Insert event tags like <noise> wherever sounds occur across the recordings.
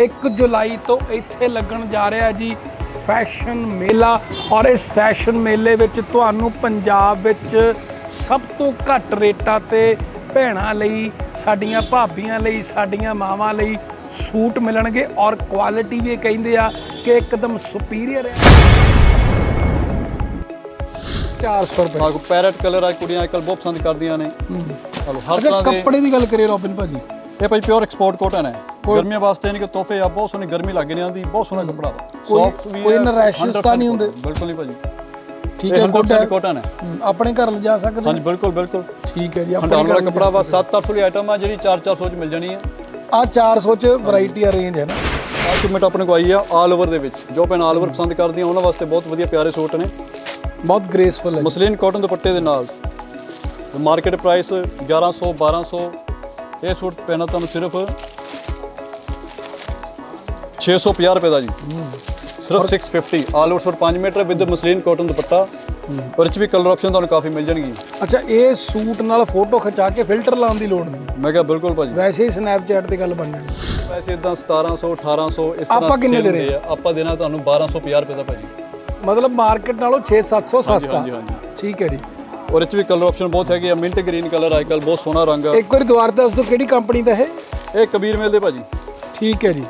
1 ਜੁਲਾਈ ਤੋਂ ਇੱਥੇ ਲੱਗਣ ਜਾ ਰਿਹਾ ਜੀ ਫੈਸ਼ਨ ਮੇਲਾ ਔਰ ਇਸ ਫੈਸ਼ਨ ਮੇਲੇ ਵਿੱਚ ਤੁਹਾਨੂੰ ਪੰਜਾਬ ਵਿੱਚ ਸਭ ਤੋਂ ਘੱਟ ਰੇਟਾਂ ਤੇ ਭੈਣਾਂ ਲਈ ਸਾਡੀਆਂ ਭਾਬੀਆਂ ਲਈ ਸਾਡੀਆਂ ਮਾਵਾਂ ਲਈ ਸੂਟ ਮਿਲਣਗੇ ਔਰ ਕੁਆਲਿਟੀ ਵੀ ਇਹ ਕਹਿੰਦੇ ਆ ਕਿ ਇੱਕਦਮ ਸੁਪੀਰੀਅਰ ਹੈ। 400 ਰੁਪਏ। ਆਹ ਪੈਰਟ ਕਲਰ ਆ ਕੁੜੀਆਂ ਅੱਜਕੱਲ ਬਹੁਤ ਪਸੰਦ ਕਰਦੀਆਂ ਨੇ। ਚਲੋ ਹਰ ਤਰ੍ਹਾਂ ਦੇ ਕੱਪੜੇ ਦੀ ਗੱਲ ਕਰੀਏ ਰੋਬਿਨ ਭਾਜੀ। ਇਹ ਭਾਈ ਪਿਓਰ ਐਕਸਪੋਰਟ ਕਾਟਨ ਹੈ। ਗਰਮੀਆਂ ਵਾਸਤੇ ਯਾਨੀ ਕਿ ਤੋਹਫੇ ਆ ਬਹੁਤ ਸੋਹਣੀ ਗਰਮੀ ਲੱਗ ਨਹੀਂ ਆਉਂਦੀ ਬਹੁਤ ਸੋਹਣਾ ਕੱਪੜਾ। ਵਾ ਸੌਫਟ ਵੀ ਕੋਈ ਹੈ, ਨਾ rashes 100% ਤਾਂ ਨਹੀਂ ਹੁੰਦੇ? ਬਿਲਕੁਲ ਨਹੀਂ ਭਾਜੀ। ਠੀਕ ਹੈ 100% ਕਾਟਨ ਹੈ। ਆਪਣੇ ਘਰ ਲਿਜਾ ਸਕਦੇ ਹਾਂਜੀ ਬਿਲਕੁਲ ਬਿਲਕੁਲ। ਠੀਕ ਹੈ ਜੀ ਆਪਣੇ ਘਰ ਕੱਪੜਾ ਵਾ 7-800 ਦੀ ਆਈਟਮ ਆ ਜਿਹੜੀ 4-400 ਚ ਮਿਲ ਜਾਣੀ ਆ। ਆ 400 ਚ ਵੈਰਾਈਟੀ ਆ ਰੇਂਜ ਹੈ ਨਾ? ਸ਼ਿਪਮੈਂਟ ਆਪਣੇ ਕੋ ਆਈ ਆ ਆਲ ਓਵਰ ਦੇ ਵਿੱਚ। ਜੋ ਪੈਨ ਆਲ ਓਵਰ ਪਸੰਦ ਕਰਦੀਆਂ ਉਹਨਾਂ ਵਾਸਤੇ ਬਹੁਤ ਵਧੀਆ ਪਿਆਰੇ ਸੂਟ ਨੇ। ਬਹੁਤ ਗ੍ਰੇਸਫੁਲ ਹੈ ਮਸਲੀਨ ਕਾਟਨ ਦੁਪੱਟੇ ਦੇ ਨਾਲ। ਮਾਰਕੀਟ ਪ੍ਰਾਈਸ 1100 1200 ਇਹ ਸੂਟ ਪੈਣਾ ਤੁਹਾਨੂੰ ਸਿਰਫ 650 ਰੁਪਏ ਦਾ ਜੀ। ਸਿਰਫ 650 all over suit 5 metre with muslin cotton dupatta. ਔਰ 'ਚ ਵੀ ਕਲਰ ਆਪਸ਼ਨ ਤੁਹਾਨੂੰ ਕਾਫੀ ਮਿਲ ਜਾਣਗੀਆਂ ਅੱਛਾ ਇਹ ਸੂਟ ਨਾਲ ਫੋਟੋ ਖਿਚਾ ਕੇ ਫਿਲਟਰ ਲਾਉਣ ਦੀ ਲੋੜ ਨਹੀਂ। ਮੈਂ ਕਿਹਾ ਬਿਲਕੁਲ ਭਾਜੀ। ਵੈਸੇ ਹੀ ਸਨੈਪਚੈਟ ਤੇ ਗੱਲ ਬਣ ਜਾਣੀ। ਵੈਸੇ ਇਦਾਂ 1700 1800 ਇਸ ਤਰ੍ਹਾਂ ਆਪਾਂ ਕਿੰਨੇ ਦੇ ਆ। ਆਪਾਂ ਦੇਣਾ ਤੁਹਾਨੂੰ 1250 ਰੁਪਏ ਦਾ ਭਾਜੀ। ਮਤਲਬ ਮਾਰਕੀਟ ਨਾਲੋਂ 6-700 ਸਸਤਾ ਹਾਂਜੀ ਹਾਂਜੀ ਠੀਕ ਹੈ ਜੀ। ਔਰ ਇਹ 'ਚ ਵੀ ਕਲਰ ਆਪਸ਼ਨ ਬਹੁਤ ਹੈਗੇ ਆ। ਮਿੰਟ ਗ੍ਰੀਨ ਕਲਰ ਅੱਜਕੱਲ ਬਹੁਤ ਸੋਹਣਾ ਰੰਗ ਆ। ਇੱਕ ਵਾਰੀ ਦੁਬਾਰਾ ਦੱਸ ਦਿਓ ਕਿਹੜੀ ਕੰਪਨੀ ਦਾ ਇਹ? ਇਹ ਕਬੀਰ ਮੇਲ ਦੇ ਭਾਜੀ। ਠੀਕ ਹੈ ਜੀ।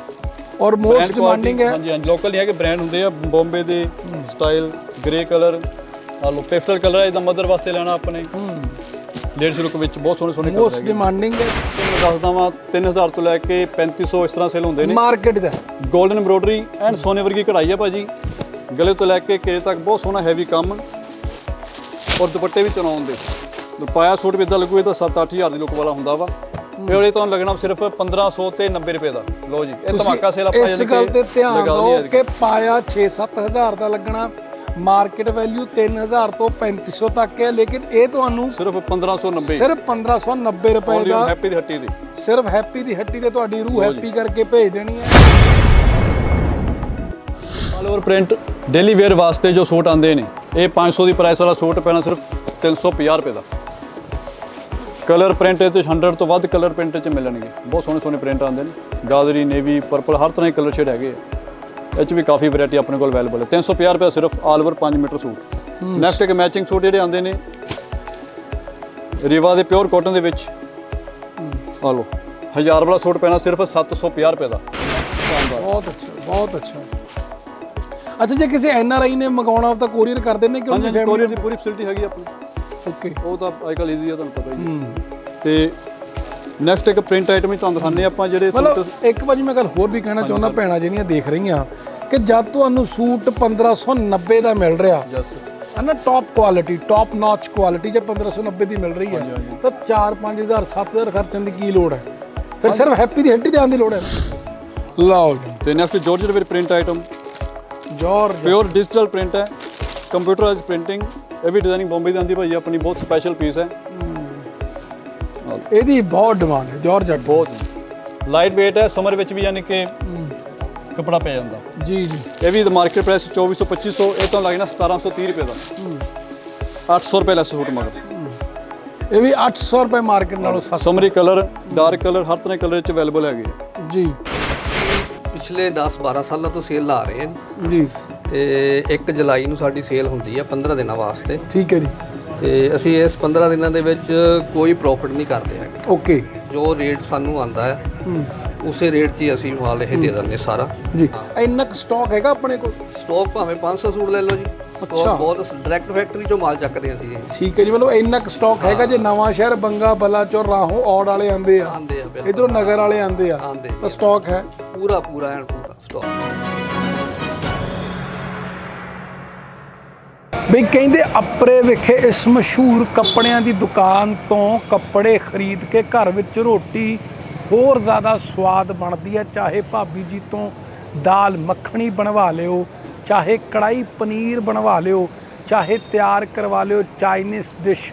ਔਰ ਮੋਸਟ ਡਿਮਾਂਡਿੰਗ ਹੈ। ਹਾਂਜੀ ਹਾਂਜੀ। ਲੋਕਲ ਨਹੀਂ ਹੈਗੇ ਬ੍ਰਾਂਡ ਹੁੰਦੇ ਆ। ਬੰਬੇ ਦੇ ਸਟਾਈਲ ਗ੍ਰੇ ਕਲਰ ਆ ਲੋ ਪੇਸਟਲ ਕਲਰ ਹੈ ਇਹਦਾ ਮਦਰ ਵਾਸਤੇ ਲੈਣਾ ਆਪਣੇ ਲੇਡੀਜ਼ ਲੁੱਕ ਵਿੱਚ ਬਹੁਤ ਸੋਹਣੇ ਸੋਹਣੇ ਕਲਰ ਮੋਸਟ ਡਿਮਾਂਡਿੰਗ ਹੈ। ਮੈਂ ਦੱਸਦਾ ਵਾਂ 3000 ਤੋਂ ਲੈ ਕੇ 3500 ਇਸ ਤਰ੍ਹਾਂ ਸੇਲ ਹੁੰਦੇ ਨੇ। ਮਾਰਕੀਟ ਦਾ। 골ਡਨ ਐਮਬ੍ਰੋਇਡਰੀ ਐਂਡ ਸੋਨੇ ਵਰਗੀ ਕਢਾਈ ਆ ਭਾਜੀ। ਗਲੇ ਤੋਂ ਲੈ ਕੇ ਘੇਰੇ ਤੱਕ ਬਹੁਤ ਸੋਹਣਾ ਹੈਵੀ ਕੰਮ। ਔਰ ਦੁਪੱਟੇ ਵੀ ਚਨਾਉਣ ਦੇ। ਪਾਇਆ ਸੂਟ ਵੀ ਇਦਾਂ ਲੱਗੂ ਇਹ ਤਾਂ 7-8000 ਦੀ ਲੁੱਕ ਵਾਲਾ ਹੁੰਦਾ ਵਾ। ਉਹ ਇਹ ਤੁਹਾਨੂੰ ਲੱਗਣਾ ਸਿਰਫ 1500 ਤੇ 90 ਰੁਪਏ ਦਾ। ਲਓ ਜੀ ਇਹ ਧਮਾਕਾ ਸੇਲ ਆਪਾਂ ਇਸ ਗੱਲ ਤੇ ਧਿਆਨ ਦਿਓ ਕਿ ਪਾਇਆ 6-7000 ਦਾ ਲੱਗਣਾ ਮਾਰਕੀਟ ਵੈਲਿਊ 3000 ਤੋਂ 3500 ਤੱਕ ਹੈ ਲੇਕਿਨ ਇਹ ਤੁਹਾਨੂੰ ਸਿਰਫ 1590 ਸਿਰਫ 1590 ਰੁਪਏ ਦਾ ਹੈਪੀ ਦੀ ਹੱਟੀ ਦੀ। ਸਿਰਫ ਹੈਪੀ ਦੀ ਹੱਟੀ ਤੇ ਤੁਹਾਡੀ ਰੂਹ ਹੈਪੀ ਕਰਕੇ ਭੇਜ ਦੇਣੀ ਹੈ। All over print daily wear ਵਾਸਤੇ ਜੋ ਸੂਟ ਆਉਂਦੇ ਨੇ ਇਹ 500 ਦੀ ਪ੍ਰਾਈਸ ਵਾਲਾ ਸੂਟ ਪੈਣਾ ਸਿਰਫ 350 ਰੁਪਏ ਦਾ। ਕਲਰ ਪ੍ਰਿੰਟ ਤੇ 100 ਤੋਂ ਵੱਧ ਕਲਰ ਪ੍ਰਿੰਟ ਚ ਮਿਲਣਗੇ। ਬਹੁਤ ਸੋਹਣੇ ਸੋਹਣੇ ਪ੍ਰਿੰਟ ਆਉਂਦੇ ਨੇ। ਗਾਦਰੀ ਨੇਵੀ ਪਰਪਲ ਹਰ ਤਰ੍ਹਾਂ ਦੇ ਕਲਰ ਸ਼ੇਡ ਹੈਗੇ ਆ। ਇਹ ਚ ਵੀ ਕਾਫੀ ਵੈਰਾਈਟੀ ਆਪਣੇ ਕੋਲ ਅਵੇਲੇਬਲ ਹੈ 350 ਰੁਪਏ ਸਿਰਫ all over 5 metre suit. Next ਇੱਕ ਮੈਚਿੰਗ ਸੂਟ ਜਿਹੜੇ ਆਉਂਦੇ ਨੇ ਰੀਵਾ ਦੇ ਪਿਓਰ ਕਾਟਨ ਦੇ ਵਿੱਚ। ਆ ਲਓ ਹਜ਼ਾਰ ਵਾਲਾ ਸੂਟ ਪੈਣਾ ਸਿਰਫ 750 ਰੁਪਏ ਦਾ। ਬਹੁਤ ਅੱਛਾ ਬਹੁਤ ਅੱਛਾ। ਅੱਛਾ ਜੇ ਕਿਸੇ ਐਨਆਰਆਈ ਨੇ ਮੰਗਾਉਣਾ ਤਾਂ ਕੋਰੀਅਰ ਕਰ ਦਿੰਦੇ ਕਿ ਕੋਰੀਅਰ ਦੀ ਪੂਰੀ ਫੈਸਿਲਿਟੀ ਹੈਗੀ ਆਪਣੀ। ਓਕੇ ਉਹ ਤਾਂ ਅੱਜਕੱਲ ਈਜ਼ੀ ਆ ਤੁਹਾਨੂੰ ਪਤਾ ਹੀ ਹੈ। ਤੇ ਨੈਕਸਟ ਇੱਕ ਪ੍ਰਿੰਟ ਆਈਟਮ ਹੀ ਤੁਹਾਨੂੰ ਦਿਖਾਉਂਦੇ ਆਪਾਂ ਜਿਹੜੇ ਮਤਲਬ ਇੱਕ ਵਾਰੀ ਮੈਂ ਗੱਲ ਹੋਰ ਵੀ ਕਹਿਣਾ ਚਾਹੁੰਦਾ ਭੈਣਾਂ ਜਿਹੜੀਆਂ ਦੇਖ ਰਹੀਆਂ ਕਿ ਜਦ ਤੁਹਾਨੂੰ ਸੂਟ 1590 ਦਾ ਮਿਲ ਰਿਹਾ ਜਸ ਹੈ ਨਾ top quality top notch quality ਜੇ 1590 ਦੀ ਮਿਲ ਰਹੀ ਹੈ ਤਾਂ 4 5000 7000 ਖਰਚਣ ਦੀ ਕੀ ਲੋੜ ਹੈ? ਫਿਰ ਸਿਰਫ ਹੈਪੀ ਦੀ ਹੱਟੀ ਦੇ ਆਉਣ ਦੀ ਲੋੜ ਹੈ। ਲਓ ਜੀ। ਤੇ ਨੈਕਸਟ ਜਾਰਜਟ ਵਿੱਚ print item georgette pure digital print ਹੈ। ਕੰਪਿਊਟਰਾਈਜ਼ਡ ਪ੍ਰਿੰਟਿੰਗ ਇਹ ਵੀ ਡਿਜ਼ਾਈਨਿੰਗ ਬੰਬੇ ਦੀ ਆਂਦੀ ਭਾਈ ਆਪਣੀ ਬਹੁਤ ਸਪੈਸ਼ਲ ਪੀਸ ਹੈ। ਇਹਦੀ ਬਹੁਤ ਡਿਮਾਂਡ ਹੈ ਜੋਰਜ ਬਹੁਤ। ਲਾਈਟ weight ਹੈ ਸਮਰ ਵਿੱਚ ਵੀ ਯਾਨੀ ਕਿ ਕਪੜਾ ਪੈ ਜਾਂਦਾ। ਜੀ ਜੀ। ਇਹ ਵੀ ਮਾਰਕੀਟ ਪ੍ਰਾਈਸ 2400 2500 ਇਹ ਤਾਂ ਲੱਗਣਾ 1730 ਰੁਪਏ ਦਾ। 800 ਰੁਪਏ ਲੈਸ ਸੂਟ ਮਗਰ। ਇਹ ਵੀ 800 ਰੁਪਏ ਮਾਰਕੀਟ ਨਾਲੋਂ ਸਸਤਾ। ਸਮਰੀ ਕਲਰ ਡਾਰਕ ਕਲਰ ਹਰ ਤਰ੍ਹਾਂ ਦੇ ਕਲਰ ਵਿੱਚ ਅਵੇਲੇਬਲ ਹੈਗੇ। ਜੀ। ਪਿਛਲੇ 10-12 ਸਾਲਾਂ ਤੋਂ ਸੇਲ ਲਾ ਰਹੇ ਹਾਂ ਜੀ। ਤੇ 1 ਜੁਲਾਈ ਨੂੰ ਸਾਡੀ ਸੇਲ ਹੁੰਦੀ ਹੈ 15 ਦਿਨਾਂ ਵਾਸਤੇ। ਠੀਕ ਹੈ ਜੀ। ਤੇ ਅਸੀਂ ਇਸ 15 ਦਿਨਾਂ ਦੇ ਵਿੱਚ ਕੋਈ ਪ੍ਰੋਫਿਟ ਨਹੀਂ ਕਰਦੇ ਹੈਗੇ। ਓਕੇ। ਜੋ ਰੇਟ ਸਾਨੂੰ ਆਂਦਾ ਹੈ। ਉਸੇ ਰੇਟ 'ਚ ਹੀ ਅਸੀਂ ਮਾਲ ਇਹ ਦੇ ਦਿੰਦੇ ਸਾਰਾ। ਜੀ। ਇੰਨਾ ਕੁ ਸਟਾਕ ਹੈਗਾ ਆਪਣੇ ਕੋਲ? ਸਟਾਕ ਭਾਵੇਂ 500 ਸੂਟ ਲੈ ਲਓ ਜੀ। ਅੱਛਾ। ਬਹੁਤ ਡਾਇਰੈਕਟ ਫੈਕਟਰੀ 'ਚੋਂ ਮਾਲ ਚੱਕਦੇ ਅਸੀਂ ਇਹ। ਠੀਕ ਹੈ ਜੀ ਮਤਲਬ ਇੰਨਾ ਕੁ ਸਟਾਕ ਹੈਗਾ ਜੇ ਨਵਾਂ ਸ਼ਹਿਰ ਬੰਗਾ ਬਲਾਚੌਰ ਰਾਹੋਂ ਔੜ ਵਾਲੇ ਆਂਦੇ ਆ। ਆਂਦੇ ਆ ਇਧਰੋਂ ਨਗਰ ਵਾਲੇ ਆਂਦੇ ਆ। ਤਾਂ ਸਟਾਕ ਹੈ? ਪੂਰਾ ਪੂਰਾ ਐਨ ਪੂਰਾ ਸਟਾਕ ਬਈ ਕਹਿੰਦੇ ਅਪਰੇ ਵਿਖੇ ਇਸ ਮਸ਼ਹੂਰ ਕੱਪੜਿਆਂ ਦੀ ਦੁਕਾਨ ਤੋਂ ਕੱਪੜੇ ਖਰੀਦ ਕੇ ਘਰ ਵਿੱਚ ਰੋਟੀ ਹੋਰ ਜ਼ਿਆਦਾ ਸਵਾਦ ਬਣਦੀ ਹੈ। ਚਾਹੇ ਭਾਬੀ ਜੀ ਤੋਂ ਦਾਲ ਮੱਖਣੀ ਬਣਵਾ ਲਿਓ, ਚਾਹੇ ਕੜਾਈ ਪਨੀਰ ਬਣਵਾ ਲਿਓ, ਚਾਹੇ ਤਿਆਰ ਕਰਵਾ ਲਿਓ ਚਾਈਨੀਜ਼ ਡਿਸ਼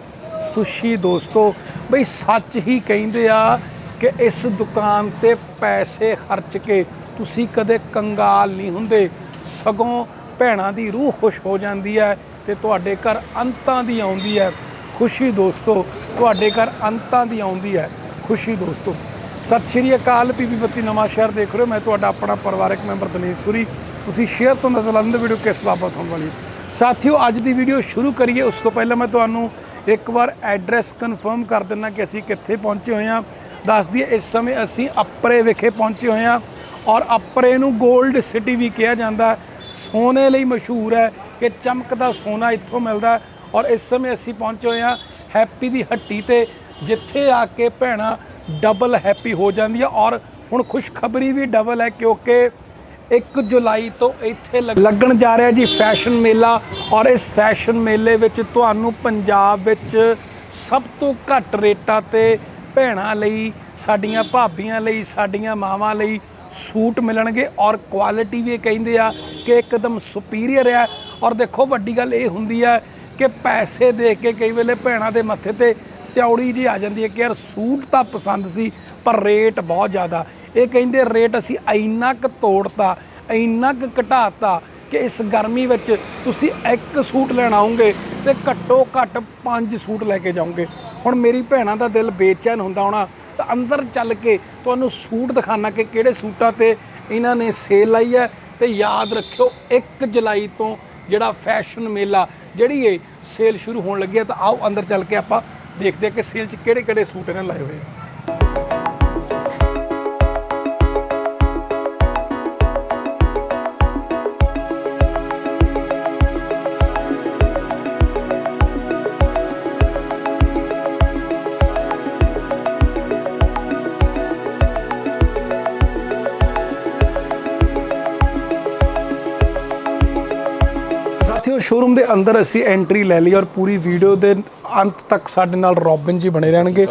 ਸੁਸ਼ੀ ਦੋਸਤੋ। ਬਈ ਸੱਚ ਹੀ ਕਹਿੰਦੇ ਆ ਕਿ ਇਸ ਦੁਕਾਨ ਤੇ ਪੈਸੇ ਖਰਚ ਕੇ ਤੁਸੀਂ ਕਦੇ ਕੰਗਾਲ ਨਹੀਂ ਹੁੰਦੇ। ਸਗੋਂ ਭੈਣਾਂ ਦੀ ਰੂਹ ਖੁਸ਼ ਹੋ ਜਾਂਦੀ ਹੈ। ਤੇ ਤੁਹਾਡੇ ਘਰ ਅੰਤਾਂ ਦੀ ਆਉਂਦੀ ਹੈ। ਖੁਸ਼ੀ ਦੋਸਤੋ, ਤੁਹਾਡੇ ਘਰ ਅੰਤਾਂ ਦੀ ਆਉਂਦੀ ਹੈ। ਖੁਸ਼ੀ ਦੋਸਤੋ, ਸਤਿ ਸ਼੍ਰੀ ਅਕਾਲ ਪੀਪੀ ਬੱਤੀ ਨਵਾਂ ਸ਼ਹਿਰ ਦੇਖ ਰਹੇ ਹੋ। ਮੈਂ ਤੁਹਾਡਾ ਆਪਣਾ ਪਰਿਵਾਰਕ ਮੈਂਬਰ ਦਿਨੇਸ਼ ਸੂਰੀ। ਤੁਸੀਂ ਸ਼ੇਅਰ ਤੋਂ ਨਜ਼ਰ ਆਉਂਦੇ ਵੀਡੀਓ ਕਿਸ ਬਾਬਤ ਹੋਣ ਵਾਲੀ ਹੈ। ਸਾਥੀਓ, ਅੱਜ ਦੀ ਵੀਡੀਓ ਸ਼ੁਰੂ ਕਰੀਏ। ਉਸ ਤੋਂ ਪਹਿਲਾਂ ਮੈਂ ਤੁਹਾਨੂੰ ਇੱਕ ਵਾਰ ਐਡਰੈਸ ਕਨਫਰਮ ਕਰ ਦਿੰਦਾ ਕਿ ਅਸੀਂ ਕਿੱਥੇ ਪਹੁੰਚੇ ਹੋਏ ਹਾਂ। ਦੱਸ ਦਈਏ, ਇਸ ਸਮੇਂ ਅਸੀਂ ਅਪਰੇ ਵਿਖੇ ਪਹੁੰਚੇ ਹੋਏ ਹਾਂ। ਔਰ ਅਪਰੇ ਨੂੰ 골ਡ ਸਿਟੀ ਵੀ ਕਿਹਾ ਜਾਂਦਾ ਸੋਨੇ ਲਈ ਮਸ਼ਹੂਰ ਹੈ। ਕਿ ਚਮਕਦਾ ਸੋਨਾ ਇੱਥੋਂ ਮਿਲਦਾ ਔਰ ਇਸ ਸਮੇਂ ਅਸੀਂ ਪਹੁੰਚੇ ਹੋਏ ਹਾਂ ਹੈਪੀ ਦੀ ਹੱਟੀ ਤੇ, ਜਿੱਥੇ ਆ ਕੇ ਭੈਣਾਂ ਡਬਲ ਹੈਪੀ ਹੋ ਜਾਂਦੀ ਆ ਔਰ ਹੁਣ ਖੁਸ਼ਖਬਰੀ ਵੀ ਡਬਲ ਹੈ ਕਿਉਂਕਿ 1 ਜੁਲਾਈ ਤੋਂ ਇੱਥੇ ਲੱਗ- ਲੱਗਣ ਜਾ ਰਿਹਾ ਜੀ ਫੈਸ਼ਨ ਮੇਲਾ ਔਰ ਇਸ ਫੈਸ਼ਨ ਮੇਲੇ ਵਿੱਚ ਤੁਹਾਨੂੰ ਪੰਜਾਬ ਵਿੱਚ ਸਭ ਤੋਂ ਘੱਟ ਰੇਟਾਂ ਤੇ ਭੈਣਾਂ ਲਈ, ਸਾਡੀਆਂ ਭਾਬੀਆਂ ਲਈ, ਸਾਡੀਆਂ ਮਾਵਾਂ ਲਈ ਸੂਟ ਮਿਲਣਗੇ ਔਰ ਕੁਆਲਿਟੀ ਵੀ ਇਹ ਕਹਿੰਦੇ ਆ ਕਿ ਇੱਕਦਮ ਸੁਪੀਰੀਅਰ ਹੈ ਔਰ ਦੇਖੋ ਵੱਡੀ ਗੱਲ ਇਹ ਹੁੰਦੀ ਹੈ ਕਿ ਪੈਸੇ ਦੇ ਕੇ ਕਈ ਵੇਲੇ ਭੈਣਾਂ ਦੇ ਮੱਥੇ ਤੇ ਤਿਉੜੀ ਜੀ ਆ ਜਾਂਦੀ ਹੈ ਕਿ ਯਾਰ ਸੂਟ ਤਾਂ ਪਸੰਦ ਸੀ, ਪਰ ਰੇਟ ਬਹੁਤ ਜ਼ਿਆਦਾ। ਇਹ ਕਹਿੰਦੇ ਰੇਟ ਅਸੀਂ ਇੰਨਾ ਕੁ ਤੋੜਤਾ, ਇੰਨਾ ਕੁ ਘਟਾਤਾ ਕਿ ਇਸ ਗਰਮੀ ਵਿੱਚ ਤੁਸੀਂ ਇੱਕ ਸੂਟ ਲੈਣ ਆਉਂਗੇ ਤੇ ਘੱਟੋ ਘੱਟ ਪੰਜ ਸੂਟ ਲੈ ਕੇ ਜਾਓਗੇ। ਹੁਣ ਮੇਰੀ ਭੈਣਾਂ ਦਾ ਦਿਲ ਬੇਚੈਨ ਹੁੰਦਾ ਹੋਣਾ, ਤਾਂ ਅੰਦਰ ਚੱਲ ਕੇ ਤੁਹਾਨੂੰ ਸੂਟ ਦਿਖਾਣਾ ਕਿ ਕਿਹੜੇ ਸੂਟਾਂ ਤੇ ਇਹਨਾਂ ਨੇ ਸੇਲ ਲਾਈ ਹੈ। ਤੇ ਯਾਦ ਰੱਖਿਓ 1 ਜੁਲਾਈ ਤੋਂ ਜਿਹੜਾ ਫੈਸ਼ਨ ਮੇਲਾ ਜਿਹੜੀ ਇਹ ਸੇਲ ਸ਼ੁਰੂ ਹੋਣ ਲੱਗੀ ਹੈ, ਤਾਂ ਆਓ ਅੰਦਰ ਚੱਲ ਕੇ ਆਪਾਂ ਦੇਖਦੇ ਹਾਂ ਕਿ ਸੇਲ 'ਚ ਕਿਹੜੇ ਕਿਹੜੇ ਸੂਟ ਇਹਨਾਂ ਲਾਏ ਹੋਏ ਆ। ਸ਼ੋਰੂਮ ਦੇ ਅੰਦਰ ਅਸੀਂ ਐਂਟਰੀ ਲੈ ਲਈ ਔਰ ਪੂਰੀ ਵੀਡੀਓ ਦੇ ਅੰਤ ਤੱਕ ਸਾਡੇ ਨਾਲ ਰੋਬਿਨ ਜੀ ਬਣੇ ਰਹਿਣਗੇ।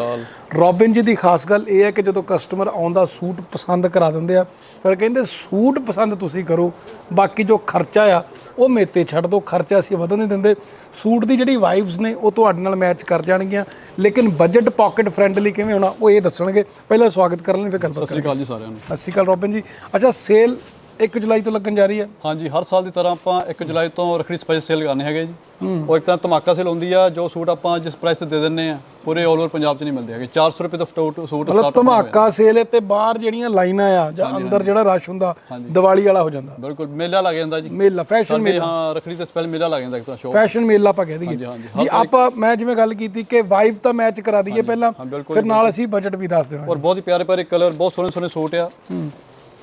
ਰੋਬਿਨ ਜੀ ਦੀ ਖਾਸ ਗੱਲ ਇਹ ਹੈ ਕਿ ਜਦੋਂ ਕਸਟਮਰ ਆਉਂਦਾ ਸੂਟ ਪਸੰਦ ਕਰਾ ਦਿੰਦੇ ਆ ਫਿਰ ਕਹਿੰਦੇ ਸੂਟ ਪਸੰਦ ਤੁਸੀਂ ਕਰੋ ਬਾਕੀ ਜੋ ਖਰਚਾ ਆ ਉਹ ਮੇਤੇ ਛੱਡ ਦਿਓ ਖਰਚਾ ਅਸੀਂ ਵਧਣ ਨਹੀਂ ਦਿੰਦੇ। ਸੂਟ ਦੀ ਜਿਹੜੀ ਵਾਈਬਸ ਨੇ ਉਹ ਤੁਹਾਡੇ ਨਾਲ ਮੈਚ ਕਰ ਜਾਣਗੀਆਂ। ਲੇਕਿਨ ਬਜਟ ਪਾਕਟ ਫ੍ਰੈਂਡਲੀ ਕਿਵੇਂ ਹੋਣਾ ਉਹ ਇਹ ਦੱਸਣਗੇ। ਪਹਿਲਾਂ ਸਵਾਗਤ ਕਰਨ ਲਈ ਫਿਰ ਗੱਲਬਾਤ ਸਤਿ ਸ਼੍ਰੀ ਅਕਾਲ ਜੀ ਸਾਰਿਆਂ ਨੂੰ। ਸਤਿ ਸ਼੍ਰੀ ਅਕਾਲ ਰੋਬਿਨ ਜੀ। ਅੱਛਾ ਸੇਲ 1 ਜੁਲਾਈ ਤੋਂ ਲੱਗਣ ਜਾ ਰਹੀ ਹੈ। ਹਾਂਜੀ ਹਰ ਸਾਲ ਦੀ ਤਰ੍ਹਾਂ ਆਪਾਂ 1 ਜੁਲਾਈ ਤੋਂ ਰੱਖੜੀ ਸਪੈਸ਼ਲ ਸੇਲ ਕਰਨੇ ਹੈਗੇ ਜੀ। ਉਹ ਇੱਕ ਤਾਂ ਧਮਾਕਾ ਸੇਲ ਹੁੰਦੀ ਆ ਜੋ ਸੂਟ ਆਪਾਂ ਜਿਸ ਪ੍ਰਾਈਸ ਤੇ ਦੇ ਦਿੰਨੇ ਆ ਪੂਰੇ 올 ਓਵਰ ਪੰਜਾਬ 'ਚ ਨਹੀਂ ਮਿਲਦੇ ਹੈਗੇ। 400 ਰੁਪਏ ਤੋਂ ਸਟੋਟ ਸੂਟ ਮਤਲਬ ਧਮਾਕਾ ਸੇਲ ਤੇ ਬਾਹਰ ਜਿਹੜੀਆਂ ਲਾਈਨਾਂ ਆ ਜਾਂ ਅੰਦਰ ਜਿਹੜਾ ਰਸ਼ ਹੁੰਦਾ ਦੀਵਾਲੀ ਵਾਲਾ ਹੋ ਜਾਂਦਾ। ਬਿਲਕੁਲ ਮੇਲਾ ਲੱਗ ਜਾਂਦਾ ਜੀ। ਮੇਲਾ ਫੈਸ਼ਨ ਸਾਡੇ ਹਾਂ ਰੱਖੜੀ ਤੇ ਸਪੈਸ਼ਲ ਮੇਲਾ ਲੱਗ ਜਾਂਦਾ ਇੱਕ ਤਾਂ ਸ਼ੋਅ ਫੈਸ਼ਨ ਮੇਲਾ ਆਪਾਂ ਕਹਿ ਦਈਏ। ਜੀ ਆਪਾਂ ਮੈਂ ਜਿਵੇਂ ਗੱਲ ਕੀਤੀ ਕਿ ਵਾਈਬ ਤਾਂ ਮੈਚ ਕਰਾ ਦਈਏ ਪਹਿਲਾਂ ਫਿਰ ਨਾਲ ਅਸੀਂ ਬਜਟ ਵੀ ਦੱਸ ਦੇਣਾ ਔਰ ਬਹੁਤ ਹੀ ਪਿਆਰੇ ਪਿਆਰੇ ਕਲਰ ਬਹੁਤ ਸੋਹਣੇ ਸੋਹਣੇ ਸੂਟ ਆ।